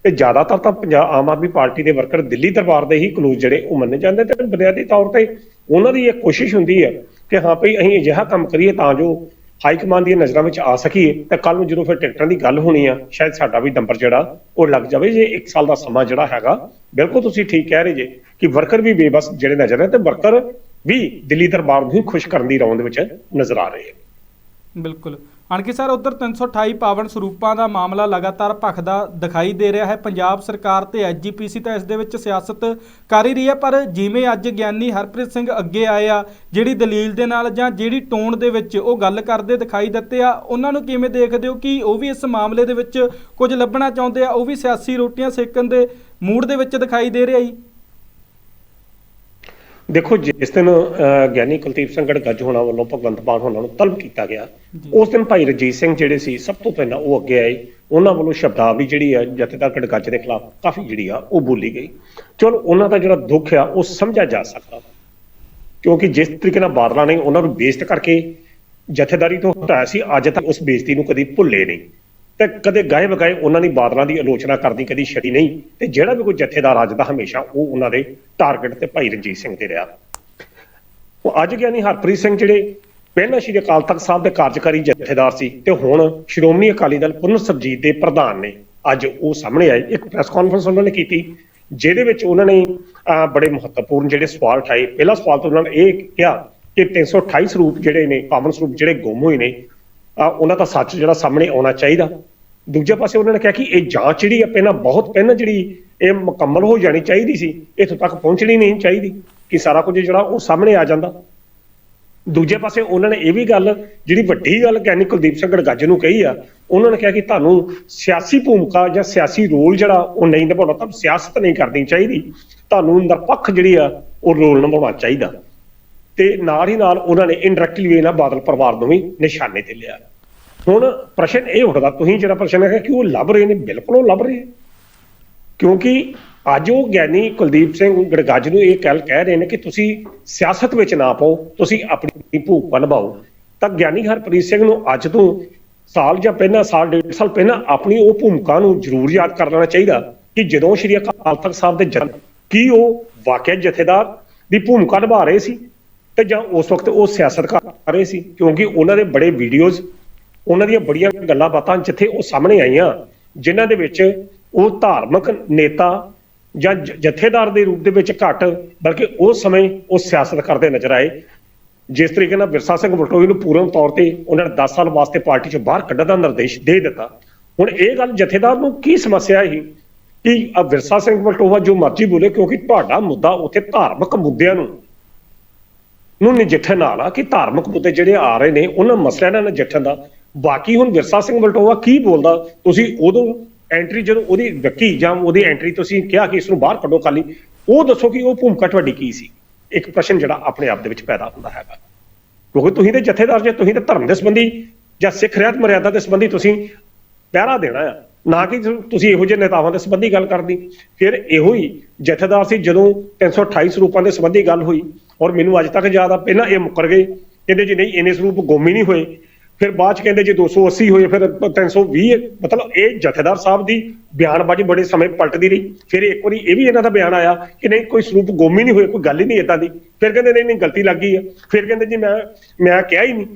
ਤੇ ਜ਼ਿਆਦਾਤਰ ਤਾਂ ਪੰਜਾਬ ਆਮ ਆਦਮੀ ਪਾਰਟੀ ਦੇ ਵਰਕਰ ਦਿੱਲੀ ਦਰਬਾਰ ਦੇ ਹੀ ਕਲੋਜ਼ ਜਿਹੜੇ, ਉਹ ਮੰਨੇ ਜਾਂਦੇ ਤੇ ਬੁਨਿਆਦੀ ਤੌਰ ਤੇ ਉਹਨਾਂ ਦੀ ਇਹ ਕੋਸ਼ਿਸ਼ ਹੁੰਦੀ ਹੈ ਕਿ ਹਾਂ ਭਈ ਅਸੀਂ ਅਜਿਹਾ ਕੰਮ ਕਰੀਏ ਤਾਂ ਜੋ ਹਾਈ ਕਮਾਂਡ ਦੀਆਂ ਨਜ਼ਰਾਂ ਵਿੱਚ ਆ ਸਕੀਏ, ਤੇ ਕੱਲ ਨੂੰ ਜਦੋਂ ਫਿਰ ਟਿਕਟਾਂ ਦੀ ਗੱਲ ਹੋਣੀ ਆ, ਸ਼ਾਇਦ ਸਾਡਾ ਵੀ ਨੰਬਰ ਜਿਹੜਾ, ਉਹ ਲੱਗ ਜਾਵੇ ਜੇ 1 ਸਾਲ ਦਾ ਸਮਾਂ ਜਿਹੜਾ ਹੈਗਾ। ਬਿਲਕੁਲ ਤੁਸੀਂ ਠੀਕ ਕਹਿ ਰਹੇ ਜੇ ਕਿ ਵਰਕਰ ਵੀ ਬੇਬਸ ਜਿਹੜੇ ਨਜ਼ਰ ਨੇ ਤੇ ਵਰਕਰ ਵੀ ਦਿੱਲੀ ਦਰਬਾਰ ਨੂੰ ਹੀ ਖੁਸ਼ ਕਰਨ ਦੀ ਰੌਂਦ ਵਿੱਚ ਨਜ਼ਰ ਆ ਰਹੇ ਆ ਬਿਲਕੁਲ। ਅਣਕੀ ਸਰ, ਉਧਰ 328 ਪਾਵਨ ਸਰੂਪਾਂ ਦਾ ਮਾਮਲਾ ਲਗਾਤਾਰ ਭਖਦਾ ਦਿਖਾਈ ਦੇ ਰਿਹਾ ਹੈ। ਪੰਜਾਬ ਸਰਕਾਰ ਤੇ ਐਜੀਪੀਸੀ ਤਾਂ ਇਸ ਦੇ ਵਿੱਚ ਸਿਆਸਤ ਕਰ ਹੀ ਰਹੀ ਹੈ, ਪਰ ਜਿਵੇਂ ਅੱਜ ਗਿਆਨੀ ਹਰਪ੍ਰੀਤ ਸਿੰਘ ਅੱਗੇ ਆਏ ਆ, ਜਿਹੜੀ ਦਲੀਲ ਦੇ ਨਾਲ ਜਾਂ ਜਿਹੜੀ ਟੋਨ ਦੇ ਵਿੱਚ ਉਹ ਗੱਲ ਕਰਦੇ ਦਿਖਾਈ ਦਿੱਤੇ ਆ, ਉਹਨਾਂ ਨੂੰ ਕਿਵੇਂ ਦੇਖਦੇ ਹੋ? ਕਿ ਉਹ ਵੀ ਇਸ ਮਾਮਲੇ ਦੇ ਵਿੱਚ ਕੁਝ ਲੱਭਣਾ ਚਾਹੁੰਦੇ ਆ? ਉਹ ਵੀ ਸਿਆਸੀ ਰੋਟੀਆਂ ਸੇਕਣ ਦੇ ਮੂਡ ਦੇ ਵਿੱਚ ਦਿਖਾਈ ਦੇ ਰਿਹਾ ਜੀ। ਦੇਖੋ ਜਿਸ ਦਿਨ ਗਿਆਨੀ ਕੁਲਦੀਪ ਸਿੰਘ ਗੜਗੱਜ ਹੋਣਾ ਵੱਲੋਂ ਭਗਵੰਤ ਮਾਨ ਹੋਣਾ ਨੂੰ ਤਲਬ ਕੀਤਾ ਗਿਆ। ਉਸ ਦਿਨ ਭਾਈ ਰਜੀਤ ਸਿੰਘ ਜਿਹੜੇ ਸੀ ਸਭ ਤੋਂ ਪਹਿਲਾਂ ਉਹ ਅੱਗੇ ਆਏ। ਉਹਨਾਂ ਵੱਲੋਂ ਸ਼ਬਦਾਵਲੀ ਜਿਹੜੀ ਆ ਜਥੇਦਾਰ ਗੜਗੱਜ ਦੇ ਖਿਲਾਫ ਕਾਫੀ ਜਿਹੜੀ ਆ ਉਹ ਬੋਲੀ ਗਈ। ਚਲੋ ਉਹਨਾਂ ਦਾ ਜਿਹੜਾ ਦੁੱਖ ਆ ਉਹ ਸਮਝਿਆ ਜਾ ਸਕਦਾ ਕਿਉਂਕਿ ਜਿਸ ਤਰੀਕੇ ਨਾਲ ਬਾਦਲਾਂ ਨੇ ਉਹਨਾਂ ਨੂੰ ਬੇਇੱਜ਼ਤ ਕਰਕੇ ਜਥੇਦਾਰੀ ਤੋਂ ਹਟਾਇਆ ਸੀ ਅੱਜ ਤੱਕ ਉਸ ਬੇਇੱਜ਼ਤੀ ਨੂੰ ਕਦੀ ਭੁੱਲੇ ਨਹੀਂ। ਤੇ ਕਦੇ ਗਾਏ ਬਗਾਏ ਉਹਨਾਂ ਦੀ ਬਾਦਲਾਂ ਦੀ ਆਲੋਚਨਾ ਕਰਦੀ ਕਦੀ ਛੜੀ ਨਹੀਂ। ਤੇ ਜਿਹੜਾ ਵੀ ਕੋਈ ਜਥੇਦਾਰ ਅੱਜ ਦਾ ਹਮੇਸ਼ਾ ਉਹ ਉਹਨਾਂ ਦੇ ਟਾਰਗੇਟ ਤੇ ਭਾਈ ਰਣਜੀਤ ਸਿੰਘ ਤੇ ਰਿਹਾ। ਉਹ ਅੱਜ ਗਿਆਨੀ ਹਰਪ੍ਰੀਤ ਸਿੰਘ ਜਿਹੜੇ ਪਹਿਲਾਂ ਸ਼੍ਰੀ ਅਕਾਲ ਤਖਤ ਸਾਹਿਬ ਦੇ ਕਾਰਜਕਾਰੀ ਜਥੇਦਾਰ ਸੀ ਤੇ ਹੁਣ ਸ਼੍ਰੋਮਣੀ ਅਕਾਲੀ ਦਲ ਪੁਨਰ ਸਰਜੀਤ ਦੇ ਪ੍ਰਧਾਨ ਨੇ। ਅੱਜ ਉਹ ਸਾਹਮਣੇ ਆਏ ਇੱਕ ਪ੍ਰੈਸ ਕਾਨਫਰੰਸ ਉਹਨਾਂ ਨੇ ਕੀਤੀ ਜਿਹਦੇ ਵਿੱਚ ਉਹਨਾਂ ਨੇ ਅਹ, ਬੜੇ ਮਹੱਤਵਪੂਰਨ ਜਿਹੜੇ ਸਵਾਲ ਉਠਾਏ। ਪਹਿਲਾ ਸਵਾਲ ਤਾਂ ਉਹਨਾਂ ਨੇ ਇਹ ਕਿਹਾ ਕਿ 328 ਸਰੂਪ ਜਿਹੜੇ ਨੇ ਪਾਵਨ ਸਰੂਪ ਜਿਹੜੇ ਗੁੰਮ ਹੋਏ ਨੇ ਅਹ, ਉਹਨਾਂ ਦਾ ਸੱਚ ਜਿਹੜਾ ਸਾਹਮਣੇ ਆਉਣਾ ਚਾਹੀਦਾ। ਦੂਜੇ ਪਾਸੇ ਉਹਨਾਂ ਨੇ ਕਿਹਾ ਕਿ ਇਹ ਜਾਂਚ ਜਿਹੜੀ ਆ ਪਹਿਲਾਂ ਬਹੁਤ ਪਹਿਲਾਂ ਜਿਹੜੀ ਇਹ ਮੁਕੰਮਲ ਹੋ ਜਾਣੀ ਚਾਹੀਦੀ ਸੀ ਇੱਥੋਂ ਤੱਕ ਪਹੁੰਚਣੀ ਨਹੀਂ ਚਾਹੀਦੀ ਕਿ ਸਾਰਾ ਕੁਝ ਜਿਹੜਾ ਉਹ ਸਾਹਮਣੇ ਆ ਜਾਂਦਾ। ਦੂਜੇ ਪਾਸੇ ਉਹਨਾਂ ਨੇ ਇਹ ਵੀ ਗੱਲ ਜਿਹੜੀ ਵੱਡੀ ਗੱਲ ਗਿਆਨੀ ਕੁਲਦੀਪ ਸਿੰਘ ਗੜਗੱਜ ਨੂੰ ਕਹੀ ਆ ਉਹਨਾਂ ਨੇ ਕਿਹਾ ਕਿ ਤੁਹਾਨੂੰ ਸਿਆਸੀ ਭੂਮਿਕਾ ਜਾਂ ਸਿਆਸੀ ਰੋਲ ਜਿਹੜਾ ਉਹ ਨਹੀਂ ਨਿਭਾਉਣਾ ਤਾਂ ਸਿਆਸਤ ਨਹੀਂ ਕਰਨੀ ਚਾਹੀਦੀ। ਤੁਹਾਨੂੰ ਨਿਰਪੱਖ ਜਿਹੜੀ ਆ ਉਹ ਰੋਲ ਨਿਭਾਉਣਾ ਚਾਹੀਦਾ। ਤੇ ਨਾਲ ਹੀ ਨਾਲ ਉਹਨਾਂ ਨੇ ਇਨਡਾਇਰੈਕਟਲੀ ਵੇ ਨਾਲ ਬਾਦਲ ਪਰਿਵਾਰ ਨੂੰ ਵੀ ਨਿਸ਼ਾਨੇ ਤੇ ਲਿਆ। ਹੁਣ ਪ੍ਰਸ਼ਨ ਇਹ ਉੱਠਦਾ, ਤੁਸੀਂ ਜਿਹੜਾ ਪ੍ਰਸ਼ਨ ਹੈ ਕਿ ਉਹ ਲੱਭ ਰਹੇ ਨੇ, ਬਿਲਕੁਲ ਉਹ ਲੱਭ ਰਹੇ। ਕਿਉਂਕਿ ਅੱਜ ਉਹ ਗਿਆਨੀ ਕੁਲਦੀਪ ਸਿੰਘ ਗੜਗੱਜ ਨੂੰ ਇਹ ਕਹਿ ਕਹਿ ਰਹੇ ਨੇ ਕਿ ਤੁਸੀਂ ਸਿਆਸਤ ਵਿੱਚ ਨਾ ਪਾਓ, ਤੁਸੀਂ ਆਪਣੀ ਭੂਮਿਕਾ ਨਿਭਾਓ ਤਾਂ ਗਿਆਨੀ ਹਰਪ੍ਰੀਤ ਸਿੰਘ ਨੂੰ ਅੱਜ ਤੋਂ ਸਾਲ ਜਾਂ ਪਹਿਲਾਂ, ਸਾਲ ਡੇਢ ਸਾਲ ਪਹਿਲਾਂ ਆਪਣੀ ਉਹ ਭੂਮਿਕਾ ਨੂੰ ਜ਼ਰੂਰ ਯਾਦ ਕਰ ਲੈਣਾ ਚਾਹੀਦਾ ਕਿ ਜਦੋਂ ਸ਼੍ਰੀ ਅਕਾਲ ਤਖਤ ਸਾਹਿਬ ਦੇ ਜਨਮ ਕੀ ਉਹ ਵਾਕਿਆ ਜਥੇਦਾਰ ਦੀ ਭੂਮਿਕਾ ਨਿਭਾ ਰਹੇ ਸੀ? ਤੇ ਜਾਂ ਉਸ ਵਕਤ ਉਹ ਸਿਆਸਤ ਕਰ ਰਹੇ ਸੀ, ਕਿਉਂਕਿ ਉਹਨਾਂ ਦੇ ਬੜੇ ਵੀਡੀਓਜ਼ ਉਹਨਾਂ ਦੀਆਂ ਬੜੀਆਂ ਗੱਲਾਂ ਬਾਤਾਂ ਜਿੱਥੇ ਉਹ ਸਾਹਮਣੇ ਆਈਆਂ, ਜਿਨ੍ਹਾਂ ਦੇ ਵਿੱਚ ਉਹ ਧਾਰਮਿਕ ਨੇਤਾ ਜਾਂ ਜਥੇਦਾਰ ਦੇ ਰੂਪ ਦੇ ਵਿੱਚ ਘੱਟ, ਬਲਕਿ ਉਸ ਸਮੇਂ ਉਹ ਸਿਆਸਤ ਕਰਦੇ ਨਜ਼ਰ ਆਏ। ਜਿਸ ਤਰੀਕੇ ਨਾਲ ਵਿਰਸਾ ਸਿੰਘ ਬਲਟੋਈ ਨੂੰ ਪੂਰਨ ਤੌਰ ਤੇ ਉਹਨਾਂ ਨੇ 10 ਸਾਲ ਵਾਸਤੇ ਪਾਰਟੀ ਚੋਂ ਬਾਹਰ ਕੱਢਣ ਦਾ ਨਿਰਦੇਸ਼ ਦੇ ਦਿੱਤਾ। ਹੁਣ ਇਹ ਗੱਲ ਜਥੇਦਾਰ ਨੂੰ ਕੀ ਸਮੱਸਿਆ ਸੀ ਕਿ ਵਿਰਸਾ ਸਿੰਘ ਬਲਟੋਹਾ ਜੋ ਮਰਜ਼ੀ ਬੋਲੇ, ਕਿਉਂਕਿ ਤੁਹਾਡਾ ਮੁੱਦਾ ਉੱਥੇ ਧਾਰਮਿਕ ਮੁੱਦਿਆਂ ਨੂੰ ਨੂੰ ਨਜਿੱਠਣ ਨਾਲ ਆ ਕਿ ਧਾਰਮਿਕ ਮੁੱਦੇ ਜਿਹੜੇ ਆ ਰਹੇ ਨੇ, ਉਹਨਾਂ ਮਸਲਿਆਂ ਨਾਲ ਨਜਿੱਠਣ ਦਾ। ਬਾਕੀ ਹੁਣ ਵਿਰਸਾ ਸਿੰਘ ਬਲਟੋਆ ਕੀ ਬੋਲਦਾ? ਤੁਸੀਂ ਉਦੋਂ ਐਂਟਰੀ ਜਦੋਂ ਉਹਦੀ ਵਿੱਕੀ ਜਾਂ ਉਹਦੀ ਐਂਟਰੀ ਤੁਸੀਂ ਕਿਹਾ ਕਿ ਇਸ ਨੂੰ ਬਾਹਰ ਕੱਢੋ ਖਾਲੀ, ਉਹ ਦੱਸੋ ਕਿ ਉਹ ਭੂਮਿਕਾ ਤੁਹਾਡੀ ਕੀ ਸੀ? ਇੱਕ ਪ੍ਰਸ਼ਨ ਜਿਹੜਾ ਆਪਣੇ ਆਪ ਦੇ ਵਿੱਚ ਪੈਦਾ ਹੁੰਦਾ ਹੈਗਾ। ਕਿਉਂਕਿ ਤੁਸੀਂ ਤੇ ਜਥੇਦਾਰ ਜੇ, ਤੁਸੀਂ ਤੇ ਧਰਮ ਦੇ ਸੰਬੰਧੀ ਜਾਂ ਸਿੱਖ ਰਹਿਤ ਮਰਿਆਦਾ ਦੇ ਸੰਬੰਧੀ ਤੁਸੀਂ ਪਹਿਰਾ ਦੇਣਾ ਆ। ਨਾ ਕਿ ਤੁਸੀਂ ਇਹੋ ਜਿਹੇ ਨੇਤਾਵਾਂ ਦੇ ਸੰਬੰਧੀ ਗੱਲ ਕਰਦੀ ਫਿਰ ਇਹੋ ਹੀ ਜਥੇਦਾਰ ਸੀ ਜਦੋਂ 328 ਸਰੂਪਾਂ ਦੇ ਸੰਬੰਧੀ ਗੱਲ ਹੋਈ। ਔਰ ਮੈਨੂੰ ਅੱਜ ਤੱਕ ਯਾਦ ਆ, ਪਹਿਲਾਂ ਇਹ ਮੁੱਕਰ ਗਏ ਕਹਿੰਦੇ ਜੀ, ਨਹੀਂ ਇਹਨੇ ਸਰੂਪ ਗੁੰਮ ਹੀ ਨਹੀਂ ਹੋਏ। ਫਿਰ ਬਾਅਦ ਚ ਕਹਿੰਦੇ ਜੀ 280 ਹੋਏ, ਫਿਰ 320 ਮਤਲਬ ਇਹ ਜਥੇਦਾਰ ਸਾਹਿਬ ਦੀ ਬਿਆਨਬਾਜ਼ੀ ਬੜੇ ਸਮੇਂ ਪਲਟਦੀ ਰਹੀ। ਫਿਰ ਇੱਕ ਵਾਰੀ ਇਹ ਵੀ ਇਹਨਾਂ ਦਾ ਬਿਆਨ ਆਇਆ ਕਿ ਨਹੀਂ, ਕੋਈ ਸਰੂਪ ਗੁੰਮ ਹੀ ਨਹੀਂ ਹੋਏ, ਕੋਈ ਗੱਲ ਹੀ ਨਹੀਂ ਏਦਾਂ ਦੀ। ਫਿਰ ਕਹਿੰਦੇ, ਨਹੀਂ ਨਹੀਂ, ਗਲਤੀ ਲੱਗ ਗਈ ਆ ਫਿਰ ਕਹਿੰਦੇ ਜੀ, ਮੈਂ ਮੈਂ ਕਿਹਾ ਹੀ ਨਹੀਂ।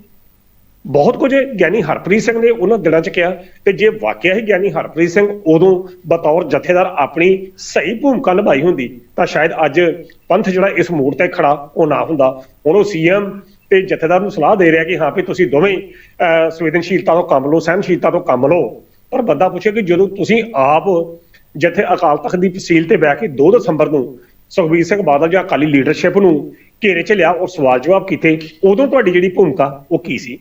ਬਹੁਤ ਕੁਝ ਗਿਆਨੀ ਹਰਪ੍ਰੀਤ ਸਿੰਘ ਨੇ ਉਹਨਾਂ ਦਿਨਾਂ 'ਚ ਕਿਹਾ ਤੇ ਜੇ ਵਾਕਿਆ ਹੀ ਗਿਆਨੀ ਹਰਪ੍ਰੀਤ ਸਿੰਘ ਉਦੋਂ ਬਤੌਰ ਜਥੇਦਾਰ ਆਪਣੀ ਸਹੀ ਭੂਮਿਕਾ ਨਿਭਾਈ ਹੁੰਦੀ ਤਾਂ ਸ਼ਾਇਦ ਅੱਜ ਪੰਥ ਜਿਹੜਾ ਇਸ ਮੋੜ ਤੇ ਖੜਾ ਉਹ ਨਾ ਹੁੰਦਾ। ਹੁਣ ਉਹ ਸੀਐਮ ਤੇ ਜਥੇਦਾਰ ਨੂੰ ਸਲਾਹ ਦੇ ਰਿਹਾ ਕਿ ਹਾਂ ਵੀ ਤੁਸੀਂ ਦੋਵੇਂ ਅਹ, ਸੰਵੇਦਨਸ਼ੀਲਤਾ ਤੋਂ ਕੰਮ ਲਓ ਸਹਿਨਸ਼ੀਲਤਾ ਤੋਂ ਕੰਮ ਲਓ। ਪਰ ਬੰਦਾ ਪੁੱਛੇ ਕਿ ਜਦੋਂ ਤੁਸੀਂ ਆਪ ਜਥੇ ਅਕਾਲ ਤਖਤ ਦੀ ਤਹਿਸੀਲ ਤੇ ਬਹਿ ਕੇ 2 ਦਸੰਬਰ ਨੂੰ ਸੁਖਬੀਰ ਸਿੰਘ ਬਾਦਲ ਜਾਂ ਅਕਾਲੀ ਲੀਡਰਸ਼ਿਪ ਨੂੰ ਘੇਰੇ 'ਚ ਲਿਆ ਔਰ ਸਵਾਲ ਜਵਾਬ ਕੀਤੇ, ਉਦੋਂ ਤੁਹਾਡੀ ਜਿਹੜੀ ਭੂਮਿਕਾ, ਉਹ ਕੀ ਸੀ?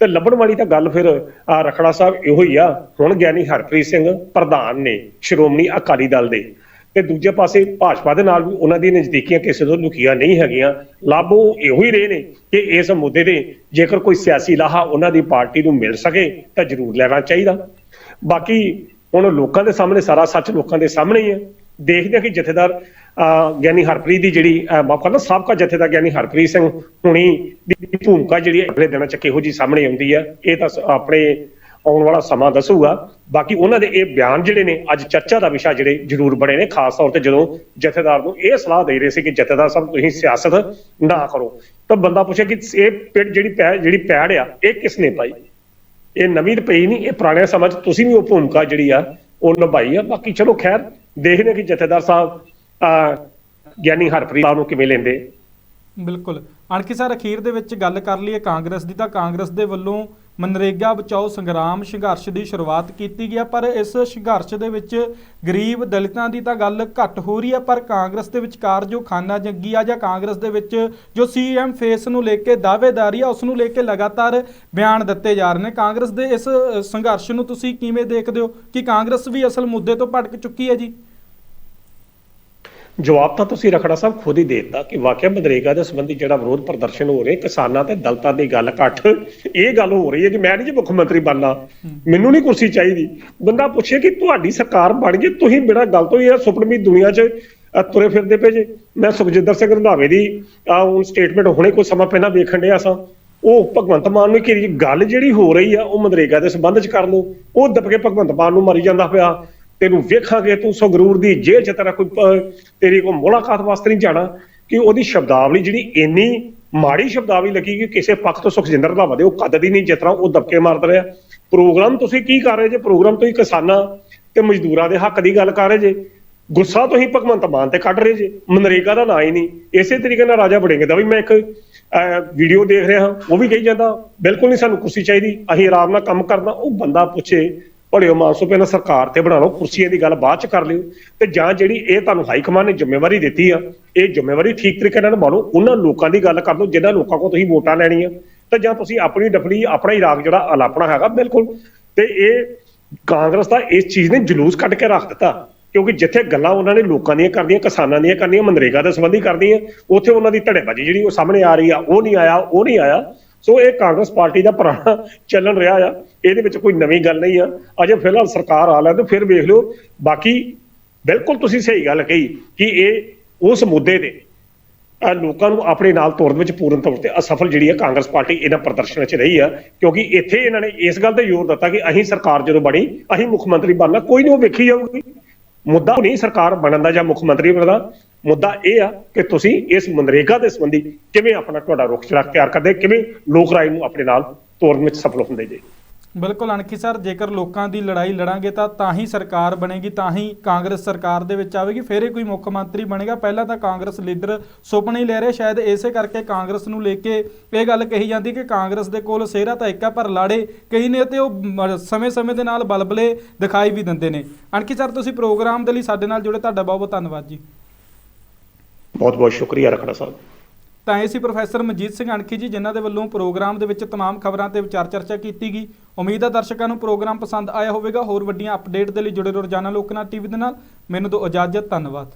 ਤੇ ਲੱਭਣ ਵਾਲੀ ਤਾਂ ਗੱਲ ਫਿਰ, ਆ ਰਖੜਾ ਸਾਹਿਬ ਇਹੋ ਹੀ ਆ, ਹੁਣ ਗਿਆਨੀ ਹਰਪ੍ਰੀਤ ਸਿੰਘ ਪ੍ਰਧਾਨ ਨੇ, ਸ਼੍ਰੋਮਣੀ ਅਕਾਲੀ ਦਲ ਦੇ। ਤੇ ਦੂਜੇ ਪਾਸੇ ਭਾਜਪਾ ਦੇ ਨਾਲ ਵੀ ਉਹਨਾਂ ਦੀ ਨਜ਼ਦੀਕੀਆਂ ਕਿਸੇ ਤੋਂ ਲੁਕੀਆਂ ਨਹੀਂ ਹੈਗੀਆਂ। ਲੱਭ ਉਹ ਇਹੋ ਹੀ ਰਹੇ ਨੇ ਕਿ ਇਸ ਮੁੱਦੇ ਤੇ ਜੇਕਰ ਕੋਈ ਸਿਆਸੀ ਲਾਹਾ ਉਹਨਾਂ ਦੀ ਪਾਰਟੀ ਨੂੰ ਮਿਲ ਸਕੇ, ਤਾਂ ਜ਼ਰੂਰ ਲੈਣਾ ਚਾਹੀਦਾ। ਬਾਕੀ ਹੁਣ ਲੋਕਾਂ ਦੇ ਸਾਹਮਣੇ ਸਾਰਾ ਸੱਚ ਲੋਕਾਂ ਦੇ ਸਾਹਮਣੇ ਹੀ ਹੈ। ਦੇਖਦੇ ਹਾਂ ਕਿ ਜਥੇਦਾਰ ਗਿਆਨੀ ਹਰਪ੍ਰੀਤ ਦੀ ਜਿਹੜੀ ਅਹ, ਮਾਫ਼ ਸਾਬਕਾ ਜਥੇਦਾਰ ਗਿਆਨੀ ਹਰਪ੍ਰੀਤ ਸਿੰਘ ਹੁਣੀ ਦੀ ਭੂਮਿਕਾ ਜਿਹੜੀ ਅਗਲੇ ਦਿਨਾਂ ਚ ਕਿਹੋ ਜੀ ਸਾਹਮਣੇ ਆਉਂਦੀ ਹੈ ਇਹ ਤਾਂ ਆਪਣੇ ਆਉਣ ਵਾਲਾ ਸਮਾਂ ਦੱਸੂਗਾ। ਬਾਕੀ ਉਹਨਾਂ ਦੇ ਇਹ ਬਿਆਨ ਜਿਹੜੇ ਨੇ ਅੱਜ ਚਰਚਾ ਦਾ ਵਿਸ਼ਾ ਜਿਹੜੇ ਜ਼ਰੂਰ ਬਣੇ ਨੇ ਖਾਸ ਤੌਰ ਤੇ ਜਦੋਂ ਜਥੇਦਾਰ ਨੂੰ ਇਹ ਸਲਾਹ ਦੇ ਰਹੇ ਸੀ ਕਿ ਜਥੇਦਾਰ ਸਾਹਿਬ ਤੁਸੀਂ ਸਿਆਸਤ ਨਾ ਕਰੋ ਤਾਂ ਬੰਦਾ ਪੁੱਛੇ ਕਿ ਇਹ ਪਿੜ ਜਿਹੜੀ ਪੈ ਜਿਹੜੀ ਪੈੜ ਆ ਇਹ ਕਿਸ ਨੇ ਪਾਈ? ਇਹ ਨਵੀਂ ਪਈ ਨਹੀਂ ਇਹ ਪੁਰਾਣੇ ਚ ਤੁਸੀਂ ਵੀ ਉਹ ਭੂਮਿਕਾ ਜਿਹੜੀ ਆ ਉਹ ਨਿਭਾਈ ਆ। ਬਾਕੀ ਚਲੋ ਖੈਰ ਦੇਖਦੇ ਹਾਂ ਕਿ ਜਥੇਦਾਰ ਸਾਹਿਬ ਗਿਆਨੀ ਹਰਪ੍ਰੀਤ ਸਾਹਿਬ ਨੂੰ ਕਿਵੇਂ ਲੈਂਦੇ? ਬਿਲਕੁਲ। ਅਣਖੀ ਸਰ, ਅਖੀਰ ਦੇ ਵਿੱਚ ਗੱਲ ਕਰ ਲਈਏ ਕਾਂਗਰਸ ਦੀ, ਤਾਂ ਕਾਂਗਰਸ ਦੇ ਵੱਲੋਂ ਮਨਰੇਗਾ ਬਚਾਓ ਸੰਗਰਾਮ ਸੰਘਰਸ਼ ਦੀ ਸ਼ੁਰੂਆਤ ਕੀਤੀ ਗਿਆ ਪਰ ਇਸ ਸੰਘਰਸ਼ ਦੇ ਵਿੱਚ ਗਰੀਬ ਦਲਿਤਾਂ ਦੀ ਤਾਂ ਗੱਲ ਘੱਟ ਹੋ ਰਹੀ ਹੈ ਪਰ ਕਾਂਗਰਸ ਦੇ ਵਿਚਕਾਰ ਜੋ ਖਾਨਾ ਜੰਗੀ ਆ, ਜਾਂ ਕਾਂਗਰਸ ਦੇ ਵਿੱਚ ਜੋ ਸੀਐਮ ਫੇਸ ਨੂੰ ਲੈ ਕੇ ਦਾਅਵੇਦਾਰੀ ਆ, ਉਸ ਨੂੰ ਲੈ ਕੇ ਲਗਾਤਾਰ ਬਿਆਨ ਦਿੱਤੇ ਜਾ ਰਹੇ ਨੇ। ਕਾਂਗਰਸ ਦੇ ਇਸ ਸੰਘਰਸ਼ ਨੂੰ ਤੁਸੀਂ ਕਿਵੇਂ ਦੇਖਦੇ ਹੋ? ਕਿ ਕਾਂਗਰਸ ਵੀ ਅਸਲ ਮੁੱਦੇ ਤੋਂ ਭਟਕ ਚੁੱਕੀ ਹੈ ਜੀ? ਜਵਾਬ ਤਾਂ ਤੁਸੀਂ ਰਖੜਾ ਸਾਹਿਬ ਖੁਦ ਹੀ ਦੇ ਦਿੱਤਾ ਕਿ ਵਾਕਿਆ ਮਨਰੇਗਾ ਦੇ ਸੰਬੰਧੀ ਜਿਹੜਾ ਵਿਰੋਧ ਪ੍ਰਦਰਸ਼ਨ ਹੋ ਰਿਹਾ, ਕਿਸਾਨਾਂ ਤੇ ਦਲਤਾਂ ਦੀ ਗੱਲ ਘੱਟ। ਇਹ ਗੱਲ ਹੋ ਰਹੀ ਹੈ ਕਿ ਮੈਂ ਨਹੀਂ ਜੀ ਮੁੱਖ ਮੰਤਰੀ ਬਣਨਾ। ਮੈਨੂੰ ਨਹੀਂ ਕੁਰਸੀ ਚਾਹੀਦੀ। ਬੰਦਾ ਪੁੱਛੇ ਕਿ ਤੁਹਾਡੀ ਸਰਕਾਰ ਬਣ ਗਈ, ਤੁਸੀਂ ਬਿਨਾਂ ਗੱਲ ਤੋਂ ਹੀ ਇਹ ਸੁਪਨਮੀ ਦੁਨੀਆ 'ਚ ਤੁਰੇ ਫਿਰਦੇ ਪਏ ਜੇ। ਮੈਂ ਸੁਖਜਿੰਦਰ ਸਿੰਘ ਰੰਧਾਵੇ ਦੀ ਆਹ ਹੁਣ ਸਟੇਟਮੈਂਟ ਹੁਣੇ ਕੋਈ ਸਮਾਂ ਪਹਿਲਾਂ ਵੇਖਣ ਡਿਆ ਸਾਂ। ਉਹ ਭਗਵੰਤ ਮਾਨ ਨੂੰ ਕਿ ਗੱਲ ਜਿਹੜੀ ਹੋ ਰਹੀ ਆ, ਉਹ ਮਨਰੇਗਾ ਦੇ ਸੰਬੰਧ 'ਚ ਕਰ ਲਓ। ਉਹ ਦਬ ਕੇ ਭਗਵੰਤ ਮਾਨ ਨੂੰ ਮਾਰੀ ਜਾਂਦਾ ਪਿਆ। ਤੈਨੂੰ ਵੇਖਾਂਗੇ, ਤੂੰ ਸੰਗਰੂਰ ਦੀ ਜੇਲ੍ਹ 'ਚ ਤੇਰਾ ਕੋਈ ਤੇਰੀ ਕੋਈ ਮੁਲਾਕਾਤ ਵਾਸਤੇ ਨਹੀਂ ਜਾਣਾ, ਕਿ ਉਹਦੀ ਸ਼ਬਦਾਵਲੀ ਜਿਹੜੀ ਇੰਨੀ ਮਾੜੀ ਸ਼ਬਦਾਵਲੀ ਲੱਗੀ ਕਿ ਕਿਸੇ ਪੱਖ ਤੋਂ ਸੁਖਜਿੰਦਰ ਰੰਧਾਵਾ ਦੇ ਉਹ ਕਦਦੀ ਨਹੀਂ, ਜਿਸ ਉਹ ਦਬਕੇ ਮਾਰਦਾ ਰਿਹਾ। ਪ੍ਰੋਗਰਾਮ ਤੁਸੀਂ ਕੀ ਕਰ ਰਹੇ ਜੇ? ਪ੍ਰੋਗਰਾਮ ਤੁਸੀਂ ਕਿਸਾਨਾਂ ਤੇ ਮਜ਼ਦੂਰਾਂ ਦੇ ਹੱਕ ਦੀ ਗੱਲ ਕਰ ਰਹੇ ਜੇ। ਗੁੱਸਾ ਤੁਸੀਂ ਭਗਵੰਤ ਮਾਨ ਤੇ ਕੱਢ ਰਹੇ ਜੇ। ਮਨਰੇਗਾ ਦਾ ਨਾਂ ਹੀ ਨਹੀਂ। ਇਸੇ ਤਰੀਕੇ ਨਾਲ ਰਾਜਾ ਵੜਿੰਗ ਦਾ ਵੀ ਮੈਂ ਇੱਕ ਵੀਡੀਓ ਦੇਖ ਰਿਹਾ ਉਹ ਵੀ ਕਹੀ ਜਾਂਦਾ, ਬਿਲਕੁਲ ਨਹੀਂ ਸਾਨੂੰ ਕੁਰਸੀ ਚਾਹੀਦੀ। ਅਸੀਂ ਆਰਾਮ ਨਾਲ ਕੰਮ ਕਰਨਾ। ਉਹ ਬੰਦਾ ਪੁੱਛੇ ਭੜਿਓ ਮਾਨਸੋ ਪਹਿਲਾਂ ਸਰਕਾਰ ਤੇ ਬਣਾ ਲਓ, ਕੁਰਸੀਆਂ ਦੀ ਗੱਲ ਬਾਅਦ ਚ ਕਰ ਲਿਓ। ਤੇ ਜਾਂ ਜਿਹੜੀ ਇਹ ਤੁਹਾਨੂੰ ਹਾਈ ਕਮਾਂਡ ਨੇ ਜ਼ਿੰਮੇਵਾਰੀ ਦਿੱਤੀ ਆ, ਇਹ ਜ਼ਿੰਮੇਵਾਰੀ ਠੀਕ ਤਰੀਕੇ ਨਾਲ ਨਿਭਾਓ ਉਹਨਾਂ ਲੋਕਾਂ ਦੀ ਗੱਲ ਕਰ ਲਓ ਜਿਹਨਾਂ ਲੋਕਾਂ ਕੋਲ ਤੁਸੀਂ ਵੋਟਾਂ ਲੈਣੀਆਂ, ਤੇ ਜਾਂ ਤੁਸੀਂ ਆਪਣੀ ਡਫਲੀ, ਆਪਣਾ ਹੀ ਰਾਗ ਜਿਹੜਾ ਅਲਾਪਣਾ ਹੈਗਾ, ਬਿਲਕੁਲ। ਤੇ ਇਹ ਕਾਂਗਰਸ ਦਾ ਇਸ ਚੀਜ਼ ਨੇ ਜਲੂਸ ਕੱਢ ਕੇ ਰੱਖ ਦਿੱਤਾ, ਕਿਉਂਕਿ ਜਿੱਥੇ ਗੱਲਾਂ ਉਹਨਾਂ ਨੇ ਲੋਕਾਂ ਦੀਆਂ ਕਰਦੀਆਂ ਕਿਸਾਨਾਂ ਦੀਆਂ ਕਰਨੀਆਂ, ਮਨਰੇਗਾ ਦੇ ਸੰਬੰਧੀ ਕਰਦੀਆਂ ਉੱਥੇ ਉਹਨਾਂ ਦੀ ਧੜੇਬਾਜ਼ੀ ਜਿਹੜੀ ਉਹ ਸਾਹਮਣੇ ਆ ਰਹੀ ਆ, ਉਹ ਨਹੀਂ ਆਇਆ, ਉਹ ਨਹੀਂ ਆਇਆ। ਸੋ ਇਹ ਕਾਂਗਰਸ ਪਾਰਟੀ ਦਾ ਪੁਰਾਣਾ ਚੱਲਣ ਰਿਹਾ ਆ। ਇਹਦੇ ਵਿੱਚ ਕੋਈ ਨਵੀਂ ਗੱਲ ਨਹੀਂ ਆ। ਅਜੇ ਫਿਲਹਾਲ ਸਰਕਾਰ ਆ ਲੈ ਤੇ ਫਿਰ ਵੇਖ ਲਿਓ। ਬਾਕੀ ਬਿਲਕੁਲ ਤੁਸੀਂ ਸਹੀ ਗੱਲ ਕਹੀ ਕਿ ਇਹ ਉਸ ਮੁੱਦੇ ਤੇ ਲੋਕਾਂ ਨੂੰ ਆਪਣੇ ਨਾਲ ਤੋਰਨ ਵਿੱਚ ਪੂਰਨ ਤੌਰ ਤੇ ਅਸਫਲ ਜਿਹੜੀ ਹੈ ਕਾਂਗਰਸ ਪਾਰਟੀ ਇਹਨਾਂ ਪ੍ਰਦਰਸ਼ਨਾਂ 'ਚ ਰਹੀ ਆ। ਕਿਉਂਕਿ ਇੱਥੇ ਇਹਨਾਂ ਨੇ ਇਸ ਗੱਲ ਤੇ ਜ਼ੋਰ ਦਿੱਤਾ ਕਿ ਅਸੀਂ ਸਰਕਾਰ ਜਦੋਂ ਬਣੀ, ਅਸੀਂ ਮੁੱਖ ਮੰਤਰੀ ਬਣਨਾ, ਕੋਈ ਨਹੀਂ ਉਹ ਵੇਖੀ ਜਾਊਗੀ। ਮੁੱਦਾ ਨਹੀਂ ਸਰਕਾਰ ਬਣਨ ਦਾ ਜਾਂ ਮੁੱਖ ਮੰਤਰੀ ਬਣਨ ਦਾ ਮੁੱਦਾ ਇਹ ਆ ਕਿ ਤੁਸੀਂ ਇਸ ਮਨਰੇਗਾ ਦੇ ਸੰਬੰਧੀ ਕਿਵੇਂ ਆਪਣਾ ਤੁਹਾਡਾ ਰੁਖ ਚੜਾ ਤਿਆਰ ਕਰਦੇ, ਕਿਵੇਂ ਲੋਕ ਰਾਏ ਨੂੰ ਆਪਣੇ ਨਾਲ ਤੋਰਨ ਵਿੱਚ ਸਫਲ ਹੁੰਦੇ ਜੇ। ਬਿਲਕੁਲ ਅਣਖੀ ਸਰ, ਜੇਕਰ ਲੋਕਾਂ ਦੀ ਲੜਾਈ ਲੜਾਂਗੇ ਤਾਂ ਤਾਂ ਹੀ ਸਰਕਾਰ ਬਣੇਗੀ, ਤਾਂ ਹੀ ਕਾਂਗਰਸ ਸਰਕਾਰ ਦੇ ਵਿੱਚ ਆਵੇਗੀ, ਫਿਰ ਹੀ ਕੋਈ ਮੁੱਖ ਮੰਤਰੀ ਬਣੇਗਾ। ਪਹਿਲਾਂ ਤਾਂ ਕਾਂਗਰਸ ਲੀਡਰ ਸੁਪਨੇ ਲੈ ਰਹੇ, ਸ਼ਾਇਦ ਇਸੇ ਕਰਕੇ ਕਾਂਗਰਸ ਨੂੰ ਲੈ ਕੇ ਇਹ ਗੱਲ ਕਹੀ ਜਾਂਦੀ ਕਿ ਕਾਂਗਰਸ ਦੇ ਕੋਲ ਸਿਹਰਾ ਤਾਂ ਇੱਕ ਆ, ਪਰ ਲਾੜੇ ਕਈ ਨੇ ਤੇ ਉਹ ਸਮੇਂ-ਸਮੇਂ ਦੇ ਨਾਲ ਬਲਬਲੇ ਦਿਖਾਈ ਵੀ ਦਿੰਦੇ ਨੇ। ਅਣਖੀ ਸਰ, ਤੁਸੀਂ ਪ੍ਰੋਗਰਾਮ ਦੇ ਲਈ ਸਾਡੇ ਨਾਲ ਜੁੜੇ, ਤੁਹਾਡਾ ਬਹੁਤ ਬਹੁਤ ਧੰਨਵਾਦ ਜੀ। ਬਹੁਤ ਬਹੁਤ ਸ਼ੁਕਰੀਆ ਰਖੜਾ ਸਾਹਿਬ। ਤਾਂ ਇਹ ਸੀ ਪ੍ਰੋਫੈਸਰ ਮਨਜੀਤ ਸਿੰਘ ਅਣਖੀ ਜੀ ਜਿਨ੍ਹਾਂ ਦੇ ਵੱਲੋਂ ਪ੍ਰੋਗਰਾਮ ਦੇ ਵਿੱਚ तमाम ਖਬਰਾਂ ਤੇ ਵਿਚਾਰ ਚਰਚਾ ਕੀਤੀ ਗਈ ਉਮੀਦ ਹੈ ਦਰਸ਼ਕਾਂ ਨੂੰ ਪ੍ਰੋਗਰਾਮ ਪਸੰਦ ਆਇਆ ਹੋਵੇਗਾ ਹੋਰ ਵੱਡੀਆਂ ਅਪਡੇਟ ਦੇ ਲਈ ਜੁੜੇ ਰਹੋ ਰੋਜ਼ਾਨਾ ਲੋਕਨਾਥ ਟੀਵੀ ਦੇ ਨਾਲ ਮੈਨੂੰ ਦਿਓ ਇਜਾਜ਼ਤ ਧੰਨਵਾਦ